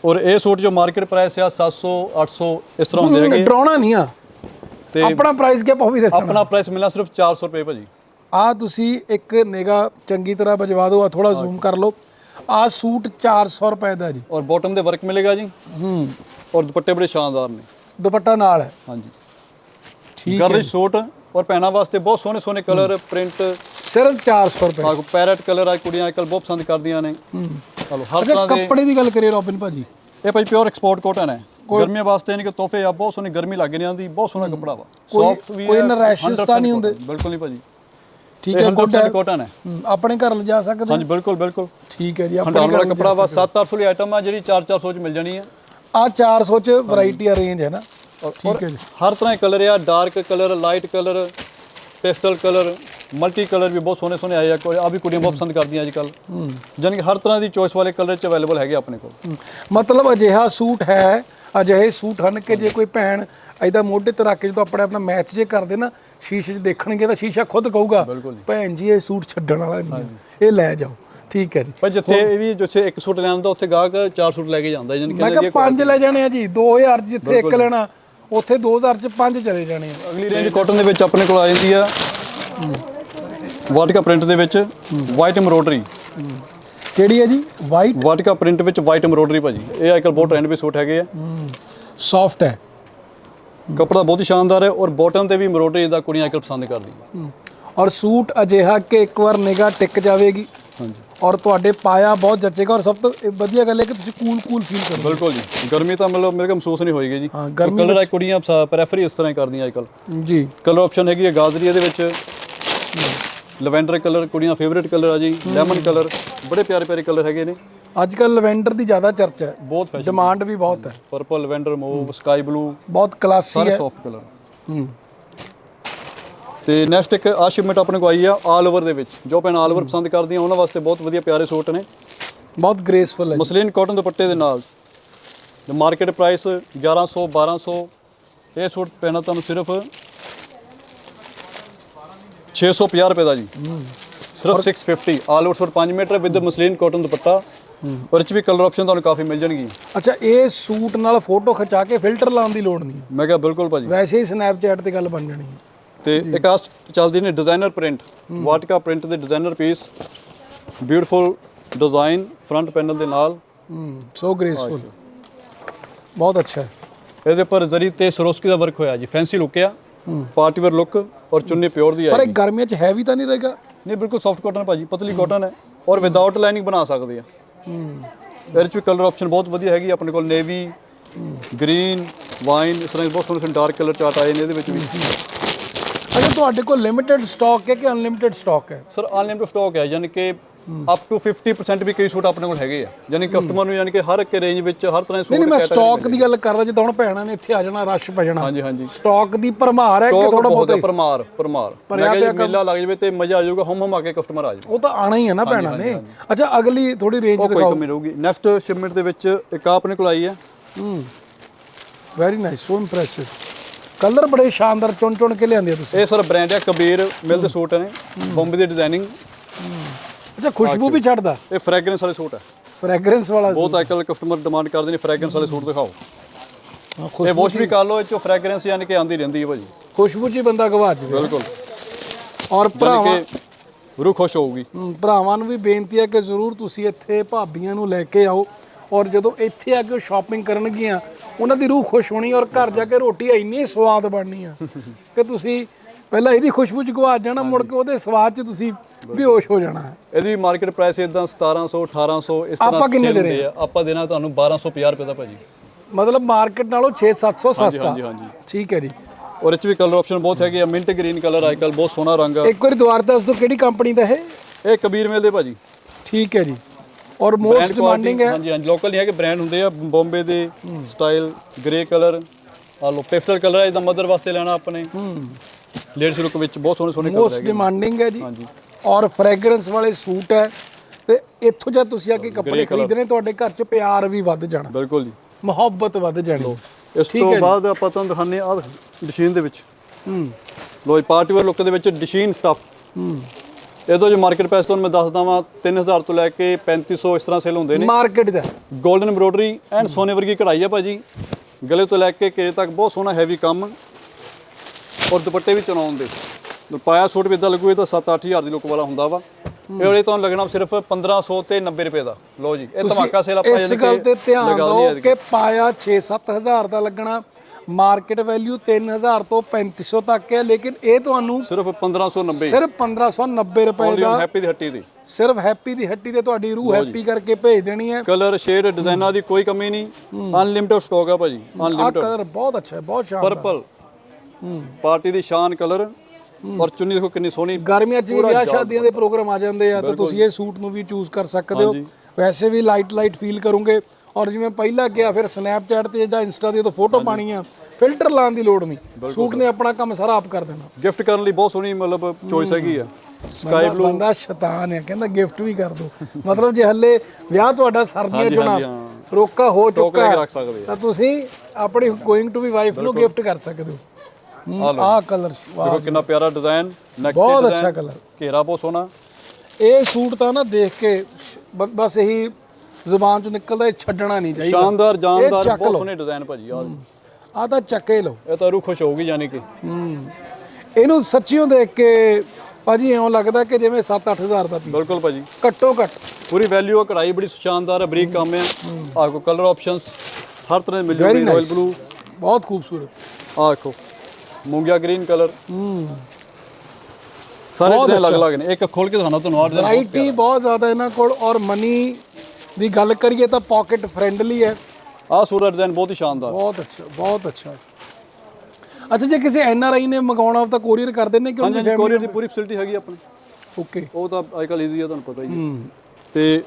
ਔਰ ਇਹ ਸੂਟ ਜੋ ਮਾਰਕੀਟ ਪ੍ਰਾਈਸ ਆ 700 800 ਇਸ ਤਰ੍ਹਾਂ ਹੁੰਦੇ ਹੈਗੇ ਡਰਾਉਣਾ ਨਹੀਂ ਆ। ਤੇ ਆਪਣਾ ਪ੍ਰਾਈਸ ਕੀ ਆਪਾਂ ਉਹ ਵੀ ਦੱਸਣਾ। ਆਪਣਾ ਪ੍ਰਾਈਸ ਮਿਲਣਾ ਸਿਰਫ 400 ਰੁਪਏ ਭਾਜੀ। ਆ ਤੁਸੀਂ ਇੱਕ ਨਿਗਾ ਚੰਗੀ ਤਰ੍ਹਾਂ ਵਜਵਾ ਦਿਓ ਆ ਥੋੜਾ ਜ਼ੂਮ ਕਰ ਲਓ। ਆ ਸੂਟ 400 ਰੁਪਏ ਦਾ ਜੀ। ਔਰ ਬਾਟਮ ਦੇ ਵਰਕ ਮਿਲੇਗਾ ਜੀ। ਹੂੰ। ਔਰ ਦੁਪੱਟੇ ਬੜੇ ਸ਼ਾਨਦਾਰ ਨੇ। ਦੁਪੱਟਾ ਨਾਲ ਹੈ। ਹਾਂਜੀ। ਠੀਕ ਗਰਲ ਸੂਟ ਔਰ ਪਹਿਨਾ ਵਾਸਤੇ ਬਹੁਤ ਸੋਹਣੇ ਸੋਹਣੇ ਕਲਰ ਪ੍ਰਿੰਟ ਸਿਰਫ 400 ਰੁਪਏ। ਆ ਪੈਰਟ ਕਲਰ ਆ ਕੁੜੀਆਂ ਅੱਜਕੱਲ ਬਹੁਤ ਪਸੰਦ ਕਰਦੀਆਂ ਨੇ। ਚਲੋ ਹਰ ਅੱਛਾ ਤਰ੍ਹਾਂ ਦੇ ਕੱਪੜੇ ਦੀ ਗੱਲ ਕਰੀਏ ਰੋਬਿਨ ਭਾਜੀ। ਇਹ ਭਾਈ ਪਿਓਰ ਐਕਸਪੋਰਟ ਕਾਟਨ ਹੈ। ਗਰਮੀਆਂ ਵਾਸਤੇ ਯਾਨੀ ਕਿ ਤੋਹਫੇ ਆ ਬਹੁਤ ਸੋਹਣੀ ਗਰਮੀ ਲੱਗ ਨਹੀਂ ਆਉਂਦੀ ਬਹੁਤ ਸੋਹਣਾ ਕੱਪੜਾ ਵਾ। ਕੋਈ- ਸੌਫਟ ਵੀ ਕੋਈ ਹੈ, ਨਾ rashes 100% ਤਾਂ ਨਹੀਂ ਹੁੰਦੇ? ਬਿਲਕੁਲ ਨਹੀਂ ਭਾਜੀ। ਠੀਕ ਹੈ ਗੁੱਡ 100% ਕਾਟਨ ਹੈ। ਹਮ, ਆਪਣੇ ਘਰ ਲਿਜਾ ਸਕਦੇ ਹਾਂਜੀ ਬਿਲਕੁਲ ਬਿਲਕੁਲ। ਠੀਕ ਹੈ ਜੀ ਆਪਣੇ ਹੰਡਾਉਣ ਘਰ ਵਾਲਾ ਕੱਪੜਾ ਵਾ 7-800 ਦੀ ਆਈਟਮ ਆ ਜਿਹੜੀ 4-400 ਚ ਮਿਲ ਜਾਣੀ ਆ। ਆ 400 ਚ ਵੈਰਾਈਟੀ ਆ ਰੇਂਜ ਹੈ ਨਾ? ਠੀਕ ਹੈ ਜੀ। ਹਰ ਤਰ੍ਹਾਂ ਦੇ ਕਲਰ ਆ dark colour light colour pastel colour multicolour ਵੀ ਬਹੁਤ ਸੋਹਣੇ ਸੋਹਣੇ ਆਏ ਆ ਕੋਈ ਆ ਵੀ ਕੁੜੀਆਂ ਬਹੁਤ ਪਸੰਦ ਕਰਦੀਆਂ ਅੱਜ ਕੱਲ ਜਾਨੀ ਕਿ ਹਰ ਤਰ੍ਹਾਂ ਦੀ ਚੋਇਸ ਵਾਲੇ ਕਲਰ ਚ ਅਵੇਲੇਬਲ ਹੈਗੇ ਆਪਣੇ ਕੋਲ। ਮਤਲਬ ਅਜਿਹਾ ਸੂਟ ਹੈ ਅਜਿਹੇ ਸੂਟ ਹਨ ਕਿ ਜੇ ਕੋਈ ਭੈਣ ਐਦਾ ਮੋਢੇ ਤੇ ਰੱਖ ਕੇ ਜਦੋਂ ਆਪਣੇ ਆਪਣਾ ਮੈਚ ਜੇ ਕਰਦੇ ਨਾ ਸ਼ੀਸ਼ੇ 'ਚ ਦੇਖਣਗੇ ਤਾਂ ਸ਼ੀਸ਼ਾ ਖੁਦ ਕਹੂਗਾ। ਭੈਣ ਜੀ ਇਹ ਸੂਟ ਛੱਡਣ ਵਾਲਾ ਨਹੀਂ। ਇਹ ਲੈ ਜਾਓ। ਠੀਕ ਹੈ ਜੀ। ਪਰ ਜਿੱਥੇ ਇਹ ਵੀ ਜਿੱਥੇ ਇੱਕ ਸੂਟ ਲੈਣ ਦਾ ਉੱਥੇ ਗਾਹਕ ਚਾਰ ਸੂਟ ਲੈ ਕੇ ਜਾਂਦਾ ਜਾਨੀ ਮੈਂ ਕਿ ਕਿਹਾ ਪੰਜ ਲੈ ਜਾਣੇ ਆ ਜੀ 2000 'ਚ ਜਿੱਥੇ ਇੱਕ ਲੈਣਾ ਉੱਥੇ 2000 ਚ ਪੰਜ ਚਲੇ ਜਾਣੇ ਆ। ਅਗਲੀ ਰੇਂਜ ਕਾਟਨ ਦੇ ਵਿੱਚ ਆਪਣੇ ਕੋਲ ਆ ਜਾਂਦੀ ਆ। ਵਾਟਿਕਾ ਪ੍ਰਿੰਟ ਦੇ ਵਿੱਚ ਵਾਈਟ ਐਮਬ੍ਰੋਇਡਰੀ ਕਿਹੜੀ ਹੈ ਜੀ? ਵਾਈਟ ਵਾਟਿਕਾ ਪ੍ਰਿੰਟ ਵਿੱਚ ਵਾਈਟ ਐਮਬ੍ਰੋਇਡਰੀ ਭਾਜੀ। ਇਹ ਅੱਜਕੱਲ ਬਹੁਤ ਟ੍ਰੈਂਡ ਵੀ ਸੂਟ ਹੈਗੇ ਆ। ਸੌਫਟ ਹੈ। ਕੱਪੜਾ ਬਹੁਤ ਹੀ ਸ਼ਾਨਦਾਰ ਹੈ ਔਰ ਬਾਟਮ ਤੇ ਵੀ ਐਮਬ੍ਰੋਇਡਰੀ ਦਾ ਕੁੜੀਆਂ ਅੱਜਕੱਲ ਪਸੰਦ ਕਰਦੀਆਂ ਔਰ ਸੂਟ ਅਜਿਹਾ ਕਿ ਇੱਕ ਵਾਰ ਨਿਗਾਹ ਟਿਕ ਜਾਵੇਗੀ। ਹਾਂਜੀ। ਔਰ ਤੁਹਾਡੇ ਪਾਇਆ ਬਹੁਤ ਜੱਚੇਗਾ ਔਰ ਸਭ ਤੋਂ ਵਧੀਆ ਗੱਲ ਹੈ ਕਿ ਤੁਸੀਂ ਕੂਲ ਕੂਲ ਫੀਲ ਕਰੋਗੇ। ਬਿਲਕੁਲ ਜੀ। ਗਰਮੀ ਤਾਂ ਮਤਲਬ ਮੇਰੇ ਕੋਲ ਮਹਿਸੂਸ ਨਹੀਂ ਹੋਏਗੀ ਜੀ। ਹਾਂ, ਗਰਮੀ ਕਲਰ ਆ ਕੁੜੀਆਂ ਪ੍ਰੈਫਰ ਹੀ ਇਸ ਤਰ੍ਹਾਂ ਹੀ ਕਰਦੀਆਂ ਅੱਜਕੱਲ ਜੀ। ਕਲਰ ਆਪਸ਼ਨ ਹੈਗੀ ਹੈ ਗਾਜਰੀ ਇਹਦੇ ਵਿੱਚ ਲਵੈਂਡਰ ਕਲਰ ਕੁੜੀਆਂ ਫੇਵਰੇਟ ਕਲਰ ਆ ਜੀ ਲੈਮਨ ਕਲਰ ਬੜੇ ਪਿਆਰੇ ਪਿਆਰੇ ਕਲਰ ਹੈਗੇ ਨੇ। ਅੱਜ ਕੱਲ ਲਵੈਂਡਰ ਦੀ ਜ਼ਿਆਦਾ ਚਰਚਾ ਹੈ। ਬਹੁਤ ਫੈਸ਼ਨ ਡਿਮਾਂਡ ਵੀ ਬਹੁਤ ਹੈ। Purple lavender mauve sky blue ਬਹੁਤ ਕਲਾਸੀ ਸਾਰੇ ਹੈ। ਸੌਫਟ ਕਲਰ ਹੂੰ। ਤੇ ਨੈਕਸਟ ਇੱਕ ਆ ਸ਼ਿਪਮੈਂਟ ਆਪਣੇ ਕੋ ਆਈ ਆ ਆਲ ਓਵਰ ਦੇ ਵਿੱਚ। ਜੋ ਪੈਨ ਆਲ ਓਵਰ ਪਸੰਦ ਕਰਦੀਆਂ ਉਹਨਾਂ ਵਾਸਤੇ ਬਹੁਤ ਵਧੀਆ ਪਿਆਰੇ ਸੂਟ ਨੇ। ਬਹੁਤ ਗ੍ਰੇਸਫੁਲ ਹੈ। ਮਸਲੀਨ ਕਾਟਨ ਦੁਪੱਟੇ ਦੇ ਨਾਲ। ਮਾਰਕੀਟ ਪ੍ਰਾਈਸ 1100 1200 ਇਹ ਸੂਟ ਪੈਣਾ ਤੁਹਾਨੂੰ ਸਿਰਫ 650 ਰੁਪਏ ਦਾ ਜੀ। ਸਿਰਫ 650 all suit 5 metre with muslin cotton dupatta. ਔਰ 'ਚ ਵੀ ਕਲਰ ਆਪਸ਼ਨ ਤੁਹਾਨੂੰ ਕਾਫੀ ਮਿਲ ਜਾਣਗੀਆਂ ਅੱਛਾ ਇਹ ਸੂਟ ਨਾਲ ਫੋਟੋ ਖਿਚਾ ਕੇ ਫਿਲਟਰ ਲਾਉਣ ਦੀ ਲੋੜ ਨਹੀਂ। ਮੈਂ ਕਿਹਾ ਬਿਲਕੁਲ ਭਾਜੀ। ਵੈਸੇ ਹੀ ਸਨੈਪਚੈਟ ਤੇ ਗੱਲ ਬਣ ਜਾਣੀ। ਤੇ ਇੱਕ ਆ ਚੱਲਦੀ ਨੇ ਡਿਜ਼ਾਈਨਰ ਪ੍ਰਿੰਟ ਵਾਟਕਾ ਪ੍ਰਿੰਟ ਦੇ designer piece beautiful design front panel ਦੇ ਨਾਲ। ਸੋ ਗ੍ਰੇਸਫੁਲ ਬਹੁਤ ਅੱਛਾ। ਹੈ ਇਹਦੇ ਉੱਪਰ ਜ਼ਰੀ ਤੇ ਸਰੋਸਕੀ ਦਾ ਵਰਕ ਹੋਇਆ ਜੀ। ਫੈਂਸੀ ਲੁੱਕ ਆ। ਪਾਰਟੀ ਵੇਅਰ ਲੁੱਕ ਔਰ ਚੁੰਨੀ ਪਿਓਰ ਦੀ ਪਰ ਆਏਗੀ। ਇਹ ਗਰਮੀਆਂ 'ਚ ਹੈਵੀ ਤਾਂ ਨਹੀਂ ਰਹੇਗਾ? ਨਹੀਂ ਬਿਲਕੁਲ ਸੌਫਟ ਕਾਟਨ ਭਾਜੀ ਪਤਲੀ ਕਾਟਨ ਹੈ ਔਰ ਵਿਦਆਊਟ ਲਾਈਨਿੰਗ ਬਣਾ ਸਕਦੇ ਆ। ਇਹਦੇ ਚ ਵੀ ਕਲਰ ਆਪਸ਼ਨ ਬਹੁਤ ਵਧੀਆ ਹੈਗੀ ਆਪਣੇ ਕੋਲ ਨੇਵੀ ਗ੍ਰੀਨ ਵਾਈਨ ਇਸ ਤਰ੍ਹਾਂ ਦੇ ਬਹੁਤ ਸੋਹਣੇ ਸੋਹਣੇ ਡਾਰਕ ਕਲਰ ਚਾਰਟ ਆਏ ਨੇ ਇਹਦੇ ਵਿੱਚ ਵੀ। ਅੱਛਾ ਤੁਹਾਡੇ ਕੋਲ ਲਿਮਿਟਿਡ ਸਟਾਕ ਹੈ ਕਿ ਅਨਲਿਮਿਟਿਡ ਸਟਾਕ ਹੈ? ਸਰ ਅਨਲਿਮਿਟਡ ਸਟਾਕ ਹੈ ਯਾਨੀ ਕਿ ਅਪ ਟੂ 50% ਵੀ ਕਈ ਸੂਟ ਆਪਣੇ ਕੋਲ ਹੈਗੇ ਆ। ਯਾਨੀ ਕਸਟਮਰ ਨੂੰ ਯਾਨੀ ਕਿ ਹਰ ਇੱਕ ਰੇਂਜ ਵਿੱਚ ਹਰ ਤਰ੍ਹਾਂ ਦੇ ਨਹੀਂ ਨਹੀਂ ਸੂਟ ਮੈਂ ਸਟਾਕ ਦੀ ਗੱਲ ਕਰਦਾ ਜਿੱਦਾਂ ਹੁਣ ਭੈਣਾਂ ਨੇ ਇੱਥੇ ਆ ਜਾਣਾ ਰਸ਼ ਪੈ ਜਾਣਾ। ਹਾਂਜੀ ਹਾਂਜੀ। ਸਟਾਕ ਦੀ ਭਰਮਾਰ ਹੈ ਕਿ ਥੋੜਾ ਬਹੁਤ ਪਰਮਾਰ ਪਰਮਾਰ ਮੈਂ ਕਿਹਾ ਮੇਲਾ ਲੱਗ ਜਾਵੇ ਤੇ ਮਜ਼ਾ ਆ ਜਾਊਗਾ ਹਮ ਹਮ ਆ ਕੇ ਕਸਟਮਰ ਆ ਜਾਊਗਾ ਉਹ ਤਾਂ ਆਣਾ ਹੀ ਹੈ ਨਾ ਭੈਣਾਂ ਨੇ। ਅੱਛਾ ਅਗਲੀ ਥੋੜੀ ਰੇਂਜ ਉਹ ਕੋਈ ਦਿਖਾਓ। ਕਮੀ ਰਹੂਗੀ। ਨੈਕਸਟ ਸ਼ਿਪਮੈਂਟ ਦੇ ਵਿੱਚ ਇੱਕ ਆਹ ਆਪਣੇ ਕੋਲ ਆਈ ਹੈ। ਹੂੰ। Very nice so impressive colour ਬੜੇ ਸ਼ਾਨਦਾਰ ਚੁਣ ਚੁਣ ਕੇ ਲਿਆਂਦੇ ਆ ਤੁਸੀਂ। ਇਹ ਸਰ ਬ੍ਰਾਂਡ ਹੈ ਕਬੀਰ ਮਿਲ ਦੇ ਸੂਟ ਨੇ। ਬੰਬੇ ਦੀ ਡਿਜ਼ਾਈਨਿੰਗ ਅੱਛਾ ਖੁਸ਼ਬੂ ਵੀ ਛੱਡਦਾ ਇਹ ਫ੍ਰੈਗਰੈਂਸ ਵਾਲੇ ਸੂਟ ਹੈ ਫ੍ਰੈਗਰੈਂਸ ਵਾਲਾ ਬਹੁਤ ਅੱਜਕੱਲ ਕਸਟਮਰ ਡਿਮਾਂਡ ਕਰਦੇ ਨੇ ਫ੍ਰੈਗਰੈਂਸ ਵਾਲੇ ਸੂਟ ਦਿਖਾਓ। ਇਹ ਵਾਸ਼ ਵੀ ਕਰ ਲਓ ਇਹ ਚੋਂ ਫ੍ਰੈਗਰੈਂਸ ਯਾਨੀ ਕਿ ਆਂਦੀ ਰਹਿੰਦੀ ਹੈ ਭਾਜੀ। ਖੁਸ਼ਬੂ ਹੀ ਬੰਦਾ ਗਵਾ ਜਾਵੇ। ਬਿਲਕੁਲ। ਔਰ ਭਰਾਵਾਂ ਰੂਹ ਖੁਸ਼ ਹੋਊਗੀ। ਭਰਾਵਾਂ ਨੂੰ ਵੀ ਬੇਨਤੀ ਹੈ ਕਿ ਜ਼ਰੂਰ ਤੁਸੀਂ ਇੱਥੇ ਭਾਬੀਆਂ ਨੂੰ ਲੈ ਕੇ ਆਓ। ਔਰ ਜਦੋਂ ਇੱਥੇ ਆ ਕੇ ਸ਼ਾਪਿੰਗ ਕਰਨਗੀਆਂ ਉਹਨਾਂ ਦੀ ਰੂਹ ਖੁਸ਼ ਹੋਣੀ ਔਰ ਘਰ ਜਾ ਕੇ ਰੋਟੀ ਇੰਨੀ ਸਵਾਦ ਬਣਨੀ ਆ <laughs> ਕਿ ਤੁਸੀਂ ਪਹਿਲਾਂ ਇਹਦੀ ਖੁਸ਼ਬੂ ਚ ਗਵਾ ਜਾਣਾ ਮੁੜ ਕੇ ਉਹਦੇ ਸਵਾਦ ਚ ਤੁਸੀਂ ਬੇਹੋਸ਼ ਹੋ ਜਾਣਾ। ਹੈ ਇਹਦੀ ਮਾਰਕੀਟ ਪ੍ਰਾਈਸ ਇਦਾਂ 1700 1800 ਇਸ ਤਰ੍ਹਾਂ ਆਪਾਂ ਕਿੰਨੇ ਦੇ ਰਹੇ। ਆਪਾਂ ਦੇਣਾ ਤੁਹਾਨੂੰ 1250 ਰੁਪਏ ਦਾ ਭਾਜੀ। ਮਤਲਬ ਮਾਰਕੀਟ ਨਾਲੋਂ 6-700 ਸਸਤਾ। ਹਾਂਜੀ ਹਾਂਜੀ। ਠੀਕ ਹੈ ਜੀ। ਔਰ ਇਹ 'ਚ ਵੀ ਕਲਰ ਆਪਸ਼ਨ ਬਹੁਤ ਹੈਗੇ ਆ। ਮਿੰਟ ਗ੍ਰੀਨ ਕਲਰ ਅੱਜਕੱਲ ਬਹੁਤ ਸੋਹਣਾ ਰੰਗ ਆ। ਇੱਕ ਵਾਰੀ ਦੁਬਾਰਾ ਦੱਸ ਦਿਓ ਕਿਹੜੀ ਕੰਪਨੀ ਦਾ ਇਹ? ਇਹ ਕਬੀਰ ਮਿਲ ਦੇ ਭਾਜੀ। ਠੀਕ ਹੈ ਜੀ। ਔਰ ਮੋਸਟ ਡਿਮਾਂਡਿੰਗ ਹੈ? ਹਾਂਜੀ ਹਾਂਜੀ। ਲੋਕਲ ਨਹੀਂ ਹੈ ਕਿ ਬ੍ਰਾਂਡ ਹੁੰਦੇ ਆ। ਬੰਬੇ ਦੇ ਸਟਾਈਲ ਗ੍ਰੇ ਕਲਰ ਆ ਲੋ ਪੇਸਟਲ ਕਲਰ ਹੈ ਇਹਦਾ ਮਦਰ ਵਾਸਤੇ ਲੈਣਾ ਆਪਣੇ ਲੇਡੀਜ਼ ਲੁੱਕ ਵਿੱਚ ਬਹੁਤ ਸੋਹਣੇ ਸੋਹਣੇ ਕਲਰ ਮੋਸਟ ਹੈਗੇ ਡਿਮਾਂਡਿੰਗ ਹੈ ਜੀ। ਹਾਂਜੀ। ਔਰ ਫ੍ਰੈਗਰੈਂਸ ਵਾਲੇ ਸੂਟ ਹੈ। ਤੇ ਇੱਥੋਂ ਜਦ ਤੁਸੀਂ ਆ ਕੇ ਕੱਪੜੇ ਖਰੀਦਣੇ ਤੁਹਾਡੇ ਘਰ 'ਚ ਪਿਆਰ ਵੀ ਵੱਧ ਜਾਣਾ। ਬਿਲਕੁਲ ਜੀ। ਮੁਹੱਬਤ ਵੱਧ ਜਾਣੀ। ਇਸ ਤੋਂ ਬਾਅਦ ਆਪਾਂ ਤੁਹਾਨੂੰ ਦਿਖਾਉਂਦੇ ਆ ਡਿਸ਼ੀਨ ਦੇ ਵਿੱਚ। ਹੂੰ। ਲੋ ਪਾਰਟੀ ਵੇਅਰ ਲੁੱਕ ਦੇ ਵਿੱਚ ਡਿਸ਼ੀਨ ਸਟਫ ਹੂੰ। ਇਹਦਾ ਜੋ ਮਾਰਕੀਟ ਪ੍ਰਾਈਸ ਤੁਹਾਨੂੰ ਮੈਂ ਦੱਸਦਾ ਵਾਂ 3000 ਤੋਂ ਲੈ ਕੇ 3500 ਇਸ ਤਰ੍ਹਾਂ ਸੇਲ ਹੁੰਦੇ ਨੇ। ਮਾਰਕੀਟ ਦਾ। 골ਡਨ ਐਮਬ੍ਰੋਇਡਰੀ ਐਂਡ ਸੋਨੇ ਵਰਗੀ ਕਢਾਈ ਆ ਭਾਜੀ। ਗਲੇ ਤੋਂ ਲੈ ਕੇ ਘੇਰੇ ਤੱਕ ਬਹੁਤ ਸੋਹਣਾ ਹੈਵੀ ਕੰਮ। ਔਰ ਦੁਪੱਟੇ ਵੀ ਚਨਾਉਣ ਦੇ। ਪਾਇਆ ਸੂਟ ਵੀ ਇਦਾਂ ਲੱਗੂ ਇਹ ਤਾਂ 7-8000 ਦੀ ਲੁੱਕ ਵਾਲਾ ਹੁੰਦਾ ਵਾ। ਇਹ ਉਹਦੇ ਤੁਹਾਨੂੰ ਲੱਗਣਾ ਸਿਰਫ 1500 ਤੇ 90 ਰੁਪਏ ਦਾ। ਲਓ ਜੀ ਇਹ ਧਮਾਕਾ ਸੇਲ ਆਪਾਂ ਇਸ ਗੱਲ ਤੇ ਧਿਆਨ ਦਿਓ ਕਿ ਪਾਇਆ 6-7000 ਦਾ ਲੱਗਣਾ ਮਾਰਕੀਟ ਵੈਲਿਊ 3000 ਤੋਂ 3500 ਤੱਕ ਹੈ ਲੇਕਿਨ ਇਹ ਤੁਹਾਨੂੰ ਸਿਰਫ 1590 ਸਿਰਫ 1590 ਰੁਪਏ ਦਾ ਹੈਪੀ ਦੀ ਹੱਟੀ ਦੀ। ਸਿਰਫ ਹੈਪੀ ਦੀ ਹੱਟੀ ਤੇ ਤੁਹਾਡੀ ਰੂਹ ਹੈਪੀ ਕਰਕੇ ਭੇਜ ਦੇਣੀ ਹੈ। ਕਲਰ ਸ਼ੇਡ ਡਿਜ਼ਾਈਨਾਂ ਦੀ ਕੋਈ ਕਮੀ ਨਹੀਂ। ਅਨਲਿਮਿਟਡ ਸਟਾਕ ਆ ਭਾਜੀ ਅਨਲਿਮਿਟਡ ਕਲਰ ਬਹੁਤ ਅੱਛਾ ਹੈ ਬਹੁਤ ਸ਼ਾਨਦਾਰ। ਪਰਪਲ ਪਾਰਟੀ ਦੀ ਸ਼ਾਨ ਕਲਰ ਔਰ ਚੁੰਨੀ ਦੇਖੋ ਕਿੰਨੀ ਸੋਹਣੀ ਗਰਮੀਆਂ 'ਚ ਵੀ ਵਿਆਹ ਸ਼ਾਦੀਆਂ ਦੇ ਪ੍ਰੋਗਰਾਮ ਆ ਜਾਂਦੇ ਆ ਤਾਂ ਤੁਸੀਂ ਇਹ ਸੂਟ ਨੂੰ ਵੀ ਚੂਜ਼ ਕਰ ਸਕਦੇ ਹੋ। ਵੈਸੇ ਵੀ ਲਾਈਟ ਲਾਈਟ ਫੀਲ ਕਰੋਗੇ। ਔਰ ਜਿਵੇਂ ਪਹਿਲਾਂ ਕਿਹਾ ਫਿਰ ਸਨੈਪਚੈਟ ਤੇ ਜਾਂ ਇੰਸਟਾ ਤੇ ਜਦੋਂ ਫੋਟੋ ਪਾਣੀ ਆ ਫਿਲਟਰ ਲਾਉਣ ਦੀ ਲੋੜ ਨਹੀਂ। ਸੂਟ ਨੇ ਆਪਣਾ ਕੰਮ ਸਾਰਾ ਆਪ ਕਰ ਦੇਣਾ। ਗਿਫਟ ਕਰਨ ਲਈ ਬਹੁਤ ਸੋਹਣੀ ਮਤਲਬ ਚੋਇਸ ਹੈਗੀ ਆ। ਸਕਾਈ ਬੰਦਾ- ਬੰਦਾ ਸ਼ੈਤਾਨ ਹੈ ਕਹਿੰਦਾ ਗਿਫਟ ਵੀ ਕਰ ਦੋ। ਮਤਲਬ ਜੇ ਹੱਲੇ ਵਿਆਹ ਤੁਹਾਡਾ ਸਰਦੀਆਂ ਹਾਂਜੀ, ਚੋਂ ਨਾ ਹਾਂਜੀ, ਹਾਂ। ਰੋਕਾ ਹੋ ਚੁੱਕਾ ਤਾਂ ਤੁਸੀਂ ਆਪਣੀ ਗੋਇੰਗ ਟੂ ਬੀ ਵਾਈਫ ਨੂੰ ਗਿਫਟ ਕਰ ਸਕਦੇ ਹੋ। ਆਹ ਕਲਰ ਦੇਖੋ ਕਿੰਨਾ ਪਿਆਰਾ ਡਿਜ਼ਾਈਨ ਨੈਕ ਬਹੁਤ ਅੱਛਾ ਕਲਰ। ਘੇਰਾ ਬਹੁਤ ਸੋਹਣਾ। ਇਹ ਸੂਟ ਤਾਂ ਨਾ ਦੇਖ ਕੇ ਬਸ ਇਹੀ ਜ਼ੁਬਾਨ ਚੋਂ ਨਿਕਲਦਾ ਇਹ ਛੱਡਣਾ ਨਹੀਂ ਚਾਹੀਦਾ। ਸ਼ਾਨਦਾਰ ਜਾਨਦਾਰ ਬਹੁਤ ਲਓ। ਸੋਹਣੇ ਡਿਜ਼ਾਈਨ ਭਾਜੀ ਆ ਆ ਤਾਂ ਚੱਕੇ ਲਓ। ਇਹ ਤਾਂ ਰੂਹ ਖੁਸ਼ ਹੋਊਗੀ ਯਾਨੀ ਕਿ। ਹੂੰ ਇਹਨੂੰ ਸੱਚੀਓ ਦੇਖ ਕੇ ਭਾਜੀ ਐਂ ਲੱਗਦਾ ਕਿ ਜਿਵੇਂ 7-8000 ਦਾ ਪੀਸ ਬਿਲਕੁਲ ਭਾਜੀ। ਘੱਟੋ ਘੱਟ। ਪੂਰੀ ਵੈਲਿਊ ਆ ਕਢਾਈ ਬੜੀ ਸ਼ਾਨਦਾਰ ਹੈ ਬਰੀਕ ਕੰਮ ਹੈ। ਆ ਕੋ ਕਲਰ ਆਪਸ਼ਨਸ ਹਰ ਤਰ੍ਹਾਂ ਦੇ ਮਿਲ ਜੂਗੇ ਰਾਇਲ ਬਲੂ ਬਹੁਤ ਖੂਬਸੂਰਤ। ਆ ਦੇਖੋ। ਮੂੰਗਿਆ ਗ੍ਰੀਨ ਕਲਰ। ਹੂੰ ਸਾਰੇ ਬਹੁਤ ਡਿਜ਼ਾਈਨ ਅਲੱਗ-ਅਲੱਗ ਨੇ। ਇੱਕ ਖੋਲ ਕੇ ਦਿਖਾਣਾ ਤੁਹਾਨੂੰ ਆ ਡਿਜ਼ਾਈਨ ਵੈਰਾਈਟੀ ਬਹੁਤ ਜ਼ਿਆਦਾ ਇਹਨਾਂ ਕੋਲ ਔਰ ਮਨੀ ਦੀ ਗੱਲ ਕਰੀਏ ਤਾਂ ਪਾਕਟ ਫ੍ਰੈਂਡਲੀ ਹੈ। ਆ ਦਾ ਡਿਜ਼ਾਈਨ ਬਹੁਤ ਹੀ ਸ਼ਾਨਦਾਰ। ਬਹੁਤ ਅੱਛਾ ਬਹੁਤ ਅੱਛਾ। ਅੱਛਾ ਜੇ ਕਿਸੇ ਐਨ ਆਰ ਆਈ ਨੇ ਮੰਗਾਉਣਾ ਤਾਂ ਕੋਰੀਅਰ ਕਰ ਦਿੰਦੇ ਕਿ ਹਾਂਜੀ ਕੋਰੀਅਰ ਦੀ ਪੂਰੀ ਫੈਸਿਲਿਟੀ ਹੈਗੀ ਆਪਣੀ। ਓਕੇ ਉਹ ਤਾਂ ਅੱਜਕੱਲ ਈਜ਼ੀ ਆ ਤੁਹਾਨੂੰ ਪਤਾ ਹੀ ਹੈ। ਤੇ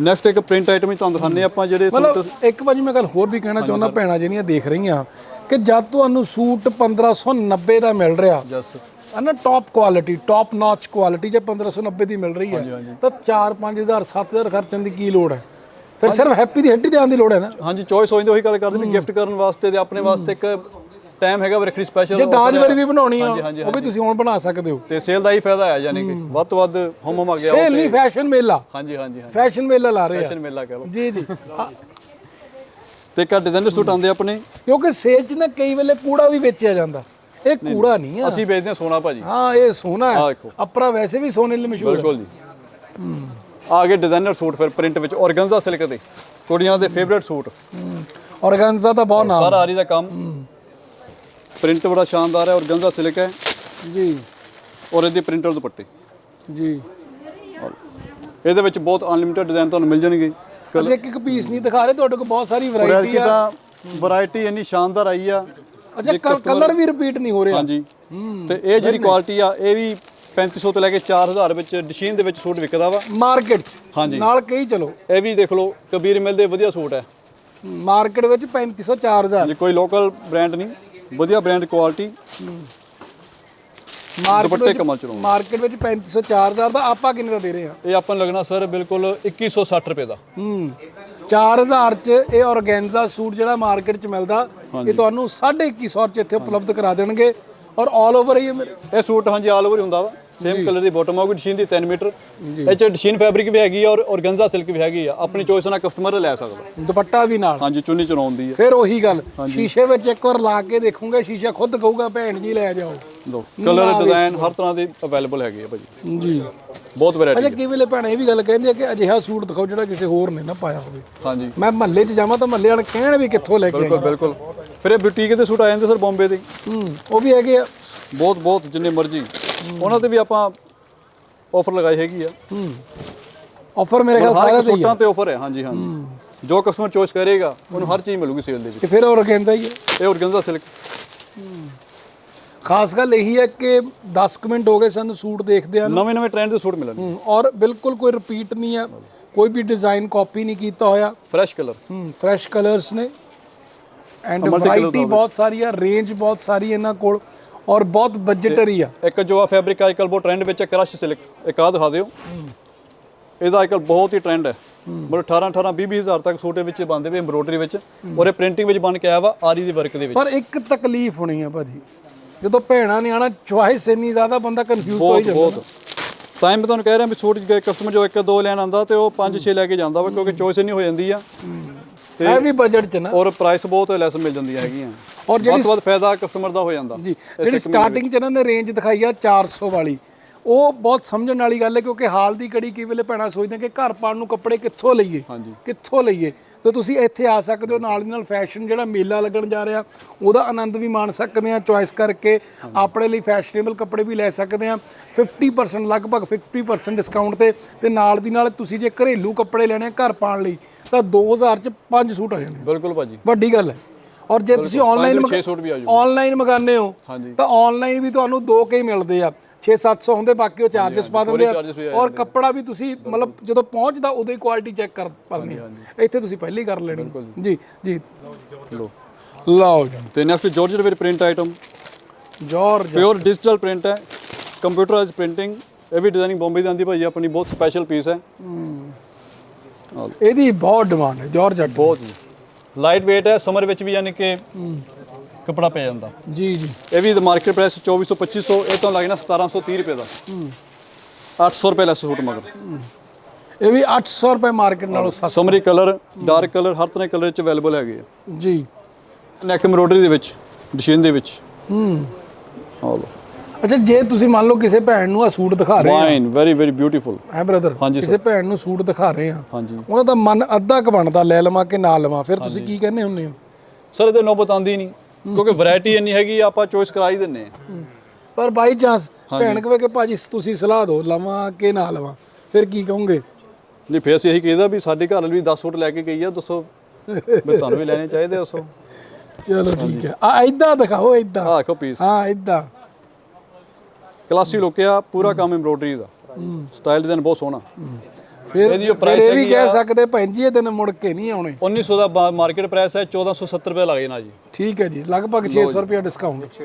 ਨੈਕਸਟ ਇੱਕ ਪ੍ਰਿੰਟ ਆਈਟਮ ਹੀ ਤੁਹਾਨੂੰ ਦਿਖਾਉਂਦੇ ਆਪਾਂ ਜਿਹੜੇ ਮਤਲਬ ਇੱਕ ਭਾਜੀ ਮੈਂ ਗੱਲ ਹੋਰ ਵੀ ਕਹਿਣਾ ਚਾਹੁੰਦਾ ਭੈਣਾਂ ਜਿਹੜੀਆਂ ਦੇਖ ਰਹੀਆਂ ਕਿ ਜਦ ਤੁਹਾਨੂੰ ਸੂਟ 1590 ਦਾ ਮਿਲ ਰਿਹਾ ਜਸ ਨਾ top quality top notch quality ਜੇ 1590 ਦੀ ਮਿਲ ਰਹੀ ਹੈ ਤਾਂ 4 5000 7000 ਖਰਚਣ ਦੀ ਕੀ ਲੋੜ ਹੈ? ਫਿਰ ਸਿਰਫ ਹੈਪੀ ਦੀ ਹੱਟੀ ਦੇਣ ਦੀ ਲੋੜ ਹੈ ਨਾ? ਹਾਂਜੀ ਚੋਇਸ ਹੋ ਜਾਂਦੀ ਉਹੀ ਗੱਲ ਕਰਦੇ ਵੀ ਗਿਫਟ ਕਰਨ ਵਾਸਤੇ ਤੇ ਆਪਣੇ ਵਾਸਤੇ ਇੱਕ ਟਾਈਮ ਹੈਗਾ ਰੱਖੜੀ ਸਪੈਸ਼ਲ ਜੇ ਦਾਜ ਵਰੀ ਵੀ ਬਣਾਉਣੀ ਆ ਉਹ ਵੀ ਤੁਸੀਂ ਹੁਣ ਬਣਾ ਸਕਦੇ ਹੋ। ਤੇ ਸੇਲ ਦਾ ਹੀ ਫਾਇਦਾ ਹੈ ਯਾਨੀ ਕਿ ਵੱਧ ਤੋਂ ਵੱਧ ਹਮ ਹਮ ਆ ਗਿਆ ਸੇਲ ਨਹੀਂ ਫੈਸ਼ਨ ਮੇਲਾ। ਹਾਂਜੀ ਹਾਂਜੀ ਫੈਸ਼ਨ ਮੇਲਾ ਲਾ ਰਹੇ ਆ। ਫੈਸ਼ਨ ਮੇਲਾ ਕਹ ਲਓ। ਜੀ ਜੀ। <laughs> ਤੇ ਇੱਕ ਡਿਜ਼ਾਈਨਰ ਸੂਟ ਆਉਂਦੇ ਆਪਣੇ। ਕਿਉਂਕਿ ਸੇਲ 'ਚ ਨਾ ਕਈ ਵੇਲੇ ਕੂੜਾ ਵੀ ਵੇਚਿਆ ਜਾਂਦਾ। ਇਹ ਕੂੜਾ ਨਹੀਂ ਆ। ਅਸੀਂ ਵੇਚਦੇ ਹਾਂ ਸੋਨਾ ਭਾਜੀ ਹਾਂ ਇਹ ਸੋਨਾ ਹੈ। ਅਪਰਾ ਵੈਸੇ ਵੀ ਸੋਨੇ ਲਈ ਮਸ਼ਹੂਰ ਹੈ। ਬਿਲਕੁਲ ਜੀ। ਆ ਗਏ ਡਿਜ਼ਾਈਨਰ ਸੂਟ ਫਿਰ ਪ੍ਰਿੰਟ ਵਿੱਚ ਔਰਗੰਜ਼ਾ ਸਿਲਕ ਦੇ। ਕੁੜੀਆਂ ਦੇ ਫੇਵਰੇਟ ਸੂਟ। ਔਰਗਾਂਜ਼ਾ ਦਾ ਬਹੁਤ ਨਾਮ ਸਾਰਾ ਆਰੀ ਦਾ ਕੰਮ। ਪ੍ਰਿੰਟ ਬੜਾ ਸ਼ਾਨਦਾਰ ਹੈ ਔਰਗੰਜ਼ਾ ਸਿਲਕ ਹੈ। ਜੀ। ਔਰ ਇਹਦੀ ਪ੍ਰਿੰਟਰ ਦੁਪੱਟੇ। ਜੀ। ਇਹਦੇ ਵਿੱਚ ਬਹੁਤ ਅਨਲਿਮਿਟਡ ਡਿਜ਼ਾਈਨ ਤੁਹਾਨੂੰ ਮਿਲ ਜਾਣਗੇ। ਅਸੀਂ ਇੱਕ ਇੱਕ ਪੀਸ ਨਹੀਂ ਦਿਖਾ ਰਹੇ ਤੁਹਾਡੇ ਕੋਲ ਬਹੁਤ ਸਾਰੀ ਵੈਰਾਈਟੀ ਆ। ਤਾਂ ਵੈਰਾਈਟੀ ਇੰਨੀ ਸ਼ਾਨਦਾਰ ਆਈ ਆ ਅੱਛਾ ਕਲਰ ਵੀ ਰਿਪੀਟ ਨਹੀਂ ਹੋ ਰਿਹਾ। ਹਾਂਜੀ। ਤੇ ਇਹ ਜਿਹੜੀ ਕੁਆਲਿਟੀ ਆ ਇਹ ਵੀ 3500 ਤੋਂ ਲੈ ਕੇ 4000 ਵਿੱਚ ਡਿਸ਼ੀਨ ਦੇ ਵਿੱਚ ਸੂਟ ਵਿਕਦਾ ਵਾ। ਮਾਰਕੀਟ 'ਚ? ਹਾਂਜੀ। ਨਾਲ ਕਈ ਚਲੋ। ਇਹ ਵੀ ਦੇਖ ਲਓ ਕਬੀਰ ਮਿਲ ਦੇ ਵਧੀਆ ਸੂਟ ਹੈ ਮਾਰਕੀਟ ਵਿੱਚ 3500 4000 ਜੇ ਕੋਈ ਲੋਕਲ ਬ੍ਰਾਂਡ ਨਹੀਂ ਵਧੀਆ ਬ੍ਰਾਂਡ ਕੁਆਲਿਟੀ ਦੁਪੱਟੇ ਕਮਲ ਚ ਰਹੋ। ਮਾਰਕੀਟ ਵਿੱਚ 3500 4000 ਦਾ ਆਪਾਂ ਕਿੰਨੇ ਦਾ ਦੇ ਰਹੇ ਹਾਂ? ਇਹ ਆਪਾਂ ਨੂੰ ਲੱਗਣਾ ਸਰ ਬਿਲਕੁਲ 2160 ਰੁਪਏ ਦਾ। ਹੂੰ। 4000 ਚ ਇਹ ਔਰਗੈਂਜ਼ਾ ਸੂਟ ਜਿਹੜਾ ਮਾਰਕੀਟ ਚ ਮਿਲਦਾ ਇਹ ਤੁਹਾਨੂੰ 2150 ਚ ਇੱਥੇ ਉਪਲਬਧ ਕਰਾ ਦੇਣਗੇ ਔਰ ਆਲ ਓਵਰ ਹੀ ਇਹ ਮੇਰੇ- ਇਹ ਸੂਟ ਹਾਂਜੀ ਆਲ ਓਵਰ ਹੀ ਹੁੰਦਾ ਵਾ। ਸੇਮ ਕਲਰ ਦੀ ਬਾਟਮ ਆਊਗੀ ਡਿਸ਼ੀਨ ਦੀ 3 ਮੀਟਰ। ਇਹ ਚ ਡਿਸ਼ੀਨ ਫੈਬਰਿਕ ਵੀ ਹੈਗੀ ਔਰ ਔਰਗੰਜ਼ਾ ਸਿਲਕ ਵੀ ਹੈਗੀ ਆ। ਆਪਣੀ ਚੋਇਸ ਨਾਲ ਕਸਟਮਰ ਲੈ ਸਕਦਾ। ਦੁਪੱਟਾ ਵੀ ਨਾਲ। ਹਾਂਜੀ ਚੁੰਨੀ ਚੁਣਾਉਂਦੀ ਹੈ ਫਿਰ ਉਹੀ ਗੱਲ। ਸ਼ੀਸ਼ੇ ਵਿੱਚ ਇੱਕ ਵਾਰ ਲਾ ਕੇ ਦੇਖੋਗੇ ਸ਼ੀਸ਼ਾ ਖੁਦ ਕਹੂਗਾ ਭੈਣ ਜੀ ਲੈ ਜਾਓ। ਲੋ ਕਲਰ ਡਿਜ਼ਾਈਨ ਹਰ ਤਰ੍ਹਾਂ ਦੇ ਅਵੇਲੇਬਲ ਹੈਗੇ ਆ ਭਾਜੀ। ਜੀ। ਬਹੁਤ ਵੈਰਾਈਟੀ ਅਜੇ ਕਿਵੇਂ ਵੇਲੇ ਭੈਣ ਇਹ ਵੀ ਗੱਲ ਕਹਿੰਦੇ ਆ ਕਿ ਅਜਿਹਾ ਸੂਟ ਦਿਖਾਓ ਜਿਹੜਾ ਕਿਸੇ ਹੋਰ ਨੇ ਨਾ ਪਾਇਆ ਹੋਵੇ। ਹਾਂਜੀ। ਮੈਂ ਮਹੱਲੇ 'ਚ ਜਾਵਾਂ ਤਾਂ ਮਹੱਲੇ ਵਾਲੇ ਕਹਿਣ ਵੀ ਕਿੱਥੋਂ ਲੈ ਕੇ ਆਏ ਬਿਲਕੁਲ ਬਿਲਕੁਲ। ਫਿਰ ਇਹ ਬੁਟੀਕ ਦੇ ਸੂਟ ਆ ਜਾਂਦੇ ਸਰ ਬੰਬੇ ਦੇ। ਹੂੰ ਉਹ ਵੀ ਹੈਗੇ ਆ। ਬਹੁਤ ਬਹੁਤ ਜਿੰਨੇ ਮਰਜ਼ੀ। ਉਹਨਾਂ ਤੇ ਵੀ ਆਪਾਂ ਆਫਰ ਲਗਾਈ ਹੈਗੀ ਆ। ਹੂੰ। ਆਫਰ ਮੇਰੇ ਖਿਆਲ ਹਰ ਸਾਰੇ ਇੱਕ ਤੇ ਹੀ ਆ। ਤੇ ਆਫਰ ਹੈ। ਹਾਂਜੀ ਹਾਂਜੀ। ਜੋ ਕਸਟਮਰ ਚੋਇਸ ਕਰੇਗਾ ਉਹਨੂੰ ਹਰ ਚੀਜ਼ ਮਿਲੂਗੀ ਸੇਲ ਦੇ ਵਿੱਚ। ਤੇ ਫਿਰ ਹੋਰ ਕਹਿੰਦਾ ਹੀ ਹੈ ਇਹ ਔਰਗੰਜ਼ਾ ਸਿਲਕ ਖਾਸ ਗੱਲ ਇਹੀ ਹੈ ਕਿ 10 ਕੁ ਮਿੰਟ ਹੋ ਗਏ ਸਾਨੂੰ ਸੂਟ ਦੇਖਦੇ ਆ ਨਵੇਂ ਨਵੇਂ ਟ੍ਰੈਂਡ ਦੇ ਸੂਟ ਮਿਲਣਗੇ। ਹੂੰ, ਔਰ ਬਿਲਕੁਲ ਕੋਈ ਰਿਪੀਟ ਨਹੀਂ ਹੈ। ਕੋਈ ਵੀ ਡਿਜ਼ਾਈਨ ਕਾਪੀ ਨਹੀਂ ਕੀਤਾ ਹੋਇਆ। ਫਰੈਸ਼ ਕਲਰ ਹੂੰ ਫਰੈਸ਼ ਕਲਰਸ ਨੇ। ਐਂਡ ਵੈਰਾਈਟੀ ਬਹੁਤ ਸਾਰੀ ਆ ਰੇਂਜ ਬਹੁਤ ਸਾਰੀ ਇਹਨਾਂ ਕੋਲ। ਔਰ ਬਹੁਤ ਬਜਟਰੀ ਆ। ਇੱਕ ਜੋ ਆ ਫੈਬਰਿਕ ਅੱਜਕੱਲ ਬਹੁਤ ਟ੍ਰੈਂਡ ਵਿੱਚ ਹੈ ਕ੍ਰਸ਼ ਸਿਲਕ। ਇੱਕ ਆ ਦਿਖਾ ਦਿਓ। ਇਹਦਾ ਅੱਜਕੱਲ ਬਹੁਤ ਹੀ ਟ੍ਰੈਂਡ ਹੈ। ਮਤਲਬ 18 18 20 ਹਜ਼ਾਰ ਤੱਕ ਸੂਟ ਦੇ ਵਿੱਚ ਬਣਦੇ ਵੇ ਐਮਬ੍ਰੋਇਡਰੀ ਵਿੱਚ। ਔਰ ਇਹ ਪ੍ਰਿੰਟਿੰਗ ਵਿੱਚ ਬਣ ਕੇ ਆਇਆ ਵਾ ਆਰੀ ਦੀ ਵਰਕ ਦੇ ਵਿੱਚ। ਪਰ ਇੱਕ ਤਕਲੀਫ ਹੋਣੀ ਆ ਭਾਜੀ। ਜਦੋਂ ਭੈਣਾ ਨੇ ਆਣਾ ਚੁਆਇਸ ਇੰਨੀ ਜ਼ਿਆਦਾ ਬੰਦਾ ਕਨਫਿਊਜ਼ ਹੋ ਹੀ ਬਹੁਤ ਜਾਂਦਾ। ਬਹੁਤ। ਤਾਂ ਹੀ ਮੈਂ ਤੁਹਾਨੂੰ ਕਹਿ ਰਿਹਾ ਵੀ ਸੂਟ ਕਸਟਮਰ ਜੋ ਇੱਕ ਦੋ ਲੈਣ ਆਂਦਾ ਤੇ ਉਹ 5 6 ਲੈ ਕੇ ਜਾਂਦਾ ਵਾ ਕਿਉਂਕਿ ਚੋਇਸ ਨਹੀਂ ਹੋ ਜਾਂਦੀ ਆ। ਹੈ ਵੀ ਬਜਟ ਚ ਨਾ। ਔਰ ਪ੍ਰਾਈਸ ਬਹੁਤ ਲੈਸ ਮਿਲ ਜਾਂਦੀਆਂ ਹੈਗੀਆਂ। ਔਰ ਜਿਹੜੀ ਤੋਂ ਵੱਧ ਫਾਇਦਾ ਕਸਟਮਰ ਦਾ ਹੋ ਜਾਂਦਾ। ਜੀ ਜਿਹੜੀ ਸਟਾਰਟਿੰਗ ਚ ਇਹਨਾਂ ਨੇ ਰੇਂਜ ਦਿਖਾਈ ਆ 400 ਵਾਲੀ। ਉਹ ਬਹੁਤ ਸਮਝਣ ਵਾਲੀ ਗੱਲ ਹੈ ਕਿਉਂਕਿ ਹਾਲ ਦੀ ਘੜੀ ਕੀ ਵੇਲੇ ਭੈਣਾਂ ਸੋਚਦੇ ਕਿ ਘਰ ਪਾਉਣ ਨੂੰ ਕੱਪੜੇ ਕਿੱਥੋਂ ਲਈਏ। ਕਿੱਥੋਂ ਲਈਏ? ਤੇ ਤੁਸੀਂ ਇੱਥੇ ਆ ਸਕਦੇ ਹੋ ਨਾਲ ਦੀ ਨਾਲ ਫੈਸ਼ਨ ਜਿਹੜਾ ਮੇਲਾ ਲੱਗਣ ਜਾ ਰਿਹਾ ਉਹਦਾ ਆਨੰਦ ਵੀ ਮਾਣ ਸਕਦੇ ਆ ਚੁਆਇਸ ਕਰਕੇ ਆਪਣੇ ਲਈ ਫੈਸ਼ਨੇਬਲ ਕੱਪੜੇ ਵੀ ਲੈ ਸਕਦੇ ਆ 50% ਲਗਭਗ 50% ਡਿਸਕਾਊਂਟ ਤੇ ਤੇ ਨਾਲ ਦੀ ਨਾਲ ਤੁਸੀਂ ਜੇ ਘਰੇਲੂ ਕੱਪੜੇ ਲੈਣੇ ਆ ਘਰ ਪਾਉਣ ਲਈ ਤਾਂ 2000 ਚ 5 ਸੂਟ ਆ ਜਾਣੇ ਬਿਲਕੁਲ ਭਾਜੀ। ਵੱਡੀ ਗੱਲ ਹੈ। ਔਰ ਜੇ ਤੁਸੀਂ ਆਨਲਾਈਨ ਪੰਜ ਤੋਂ ਛੇ ਸੂਟ ਵੀ ਆ ਆਨਲਾਈਨ ਮੰਗਾਉਂਦੇ ਹੋ। ਤਾਂ ਆਨਲਾਈਨ ਵੀ ਤੁਹਾਨੂੰ ਦੋ ਕੇ ਮਿਲਦੇ ਆ। 6-700 ਹੁੰਦੇ ਬਾਕੀ ਉਹ ਚਾਰजेस ਪਾ ਦਿੰਦੇ ਆ। ਔਰ ਕੱਪੜਾ ਵੀ ਤੁਸੀਂ ਮਤਲਬ ਜਦੋਂ ਪਹੁੰਚਦਾ ਉਦੋਂ ਹੀ ਕੁਆਲਿਟੀ ਚੈੱਕ ਕਰ ਪਾਉਂਦੇ ਇੱਥੇ ਤੁਸੀਂ ਪਹਿਲੇ ਹੀ ਕਰ ਲੈਣੀ। ਜੀ। ਜੀ ਲਓ। ਜੀ। ਤੇ ਨੈਕਸਟ ਜਾਰਜਟ ਵਿੱਚ print item George pure digital print ਹੈ। ਕੰਪਿਊਟਰਾਈਜ਼ ਪ੍ਰਿੰਟਿੰਗ ਇਹ ਵੀ ਡਿਜ਼ਾਈਨਿੰਗ ਬੰਬੇ ਦੀ ਆਂਦੀ ਭਾਜੀ ਆਪਣੀ ਬਹੁਤ ਸਪੈਸ਼ਲ ਪੀਸ ਹੈ। ਇਹਦੀ ਬਹੁਤ ਡਿਮਾਂਡ ਹੈ ਜਾਰਜ ਬਹੁਤ ਲਾਈਟ weight ਹੈ ਸਮਰ ਵਿੱਚ ਵੀ ਯਾਨੀ ਕਿ ਕਪੜਾ ਪੈ ਜਾਂਦਾ। ਜੀ ਜੀ। ਇਹ ਵੀ ਮਾਰਕੀਟ ਪ੍ਰਾਈਸ 2400 2500 ਇਹ ਤਾਂ ਲੱਗਣਾ 1730 ਰੁਪਏ ਦਾ। 800 ਰੁਪਏ ਲੈਸ ਸੂਟ ਮਗਰ। ਇਹ ਵੀ 800 ਰੁਪਏ ਮਾਰਕੀਟ ਨਾਲੋਂ ਸਸਤਾ। ਸਮਰੀ ਕਲਰ ਡਾਰਕ ਕਲਰ ਹਰ ਤਰ੍ਹਾਂ ਦੇ ਕਲਰ ਚ ਅਵੇਲੇਬਲ ਹੈਗੇ ਆ। ਜੀ। ਨੈਕ ਐਮਬ੍ਰੋਇਡਰੀ ਦੇ ਵਿੱਚ ਡਿਜ਼ਾਈਨ ਦੇ ਵਿੱਚ। ਹੂੰ। ਆਹ ਲੋ ਅੱਛਾ ਜੇ ਤੁਸੀਂ ਮੰਨ ਲਓ ਕਿਸੇ ਭੈਣ ਨੂੰ ਆ ਸੂਟ ਦਿਖਾ ਰਹੇ ਆ। ਵਾਈਨ ਵੈਰੀ ਵੈਰੀ ਬਿਊਟੀਫੁਲ ਹੈ ਬ੍ਰਦਰ ਕਿਸੇ ਭੈਣ ਨੂੰ ਸੂਟ ਦਿਖਾ ਰਹੇ ਆ। ਹਾਂਜੀ। ਉਹਨਾਂ ਦਾ ਮਨ ਅੱਧਾ ਕ ਬਣਦਾ ਲੈ ਲਵਾਂ ਕਿ ਨਾ ਲਵਾਂ। ਫਿਰ ਤੁਸੀਂ ਕੀ ਕਹਿੰਦੇ ਹੁੰਦੇ ਹੋ? ਸਰ ਇਹਦੇ ਨੌਬਤ ਆਉਂਦੀ ਨਹੀਂ। ਕਿਉਂਕਿ ਵੈਰਾਈਟੀ ਇੰਨੀ ਹੈਗੀ ਆ, ਆਪਾਂ ਚੋਇਸ ਕਰਾ ਹੀ। ਦਿੰਨੇ ਆ ਪਰ ਬਾਈ ਚਾਂਸ ਭੈਣ ਕਵੇ ਕਿ ਭਾਜੀ ਤੁਸੀਂ ਸਲਾਹ ਦਿਓ ਲਵਾਂ ਕਿ ਨਾ ਲਵਾਂ ਫਿਰ ਕੀ ਕਹੋਗੇ? ਨਹੀਂ ਫੇਰ ਅਸੀਂ ਇਹੀ ਕਹੀਦਾ ਵੀ ਸਾਡੇ ਘਰ ਵਾਲੀ ਵੀ 10 ਸੂਟ ਲੈ ਕੇ ਗਈ ਆ ਦੱਸੋ ਵੀ ਤੁਹਾਨੂੰ ਵੀ ਲੈਣੇ ਚਾਹੀਦੇ ਦੱਸੋ। ਚਲੋ ਠੀਕ ਹੈ। ਆ ਇਦਾਂ ਦਿਖਾਓ ਇਦਾਂ ਆਹ ਦੇਖੋ ਪੀਸ ਹਾਂ ਇਦਾਂ ਕਲਾਸੀ ਲੁਕਿਆ ਪੂਰਾ ਕੰਮ ਐਮਬ੍ਰੋਇਡਰੀ ਦਾ। ਸਟਾਈਲ ਡਿਜ਼ਾਈਨ ਬਹੁਤ ਸੋਹਣਾ। ਫਿਰ ਇਹਦੀ ਜੋ ਫਿਰ price ਇਹ ਵੀ ਹੈਗੀ ਕਹਿ ਆ- ਸਕਦੇ ਭੈਣ ਜੀ ਇਹ ਦਿਨ ਮੁੜ ਕੇ ਨਹੀਂ ਆਉਣੇ। 1900 ਦਾ ਮਾਰਕੀਟ ਪ੍ਰਾਈਸ ਹੈ 1470 ਰੁਪਏ ਲੱਗ ਜਾਣਾ ਜੀ। ਠੀਕ ਹੈ ਜੀ ਲਗਭਗ 600 ਰੁਪਏ ਡਿਸਕਾਊਂਟ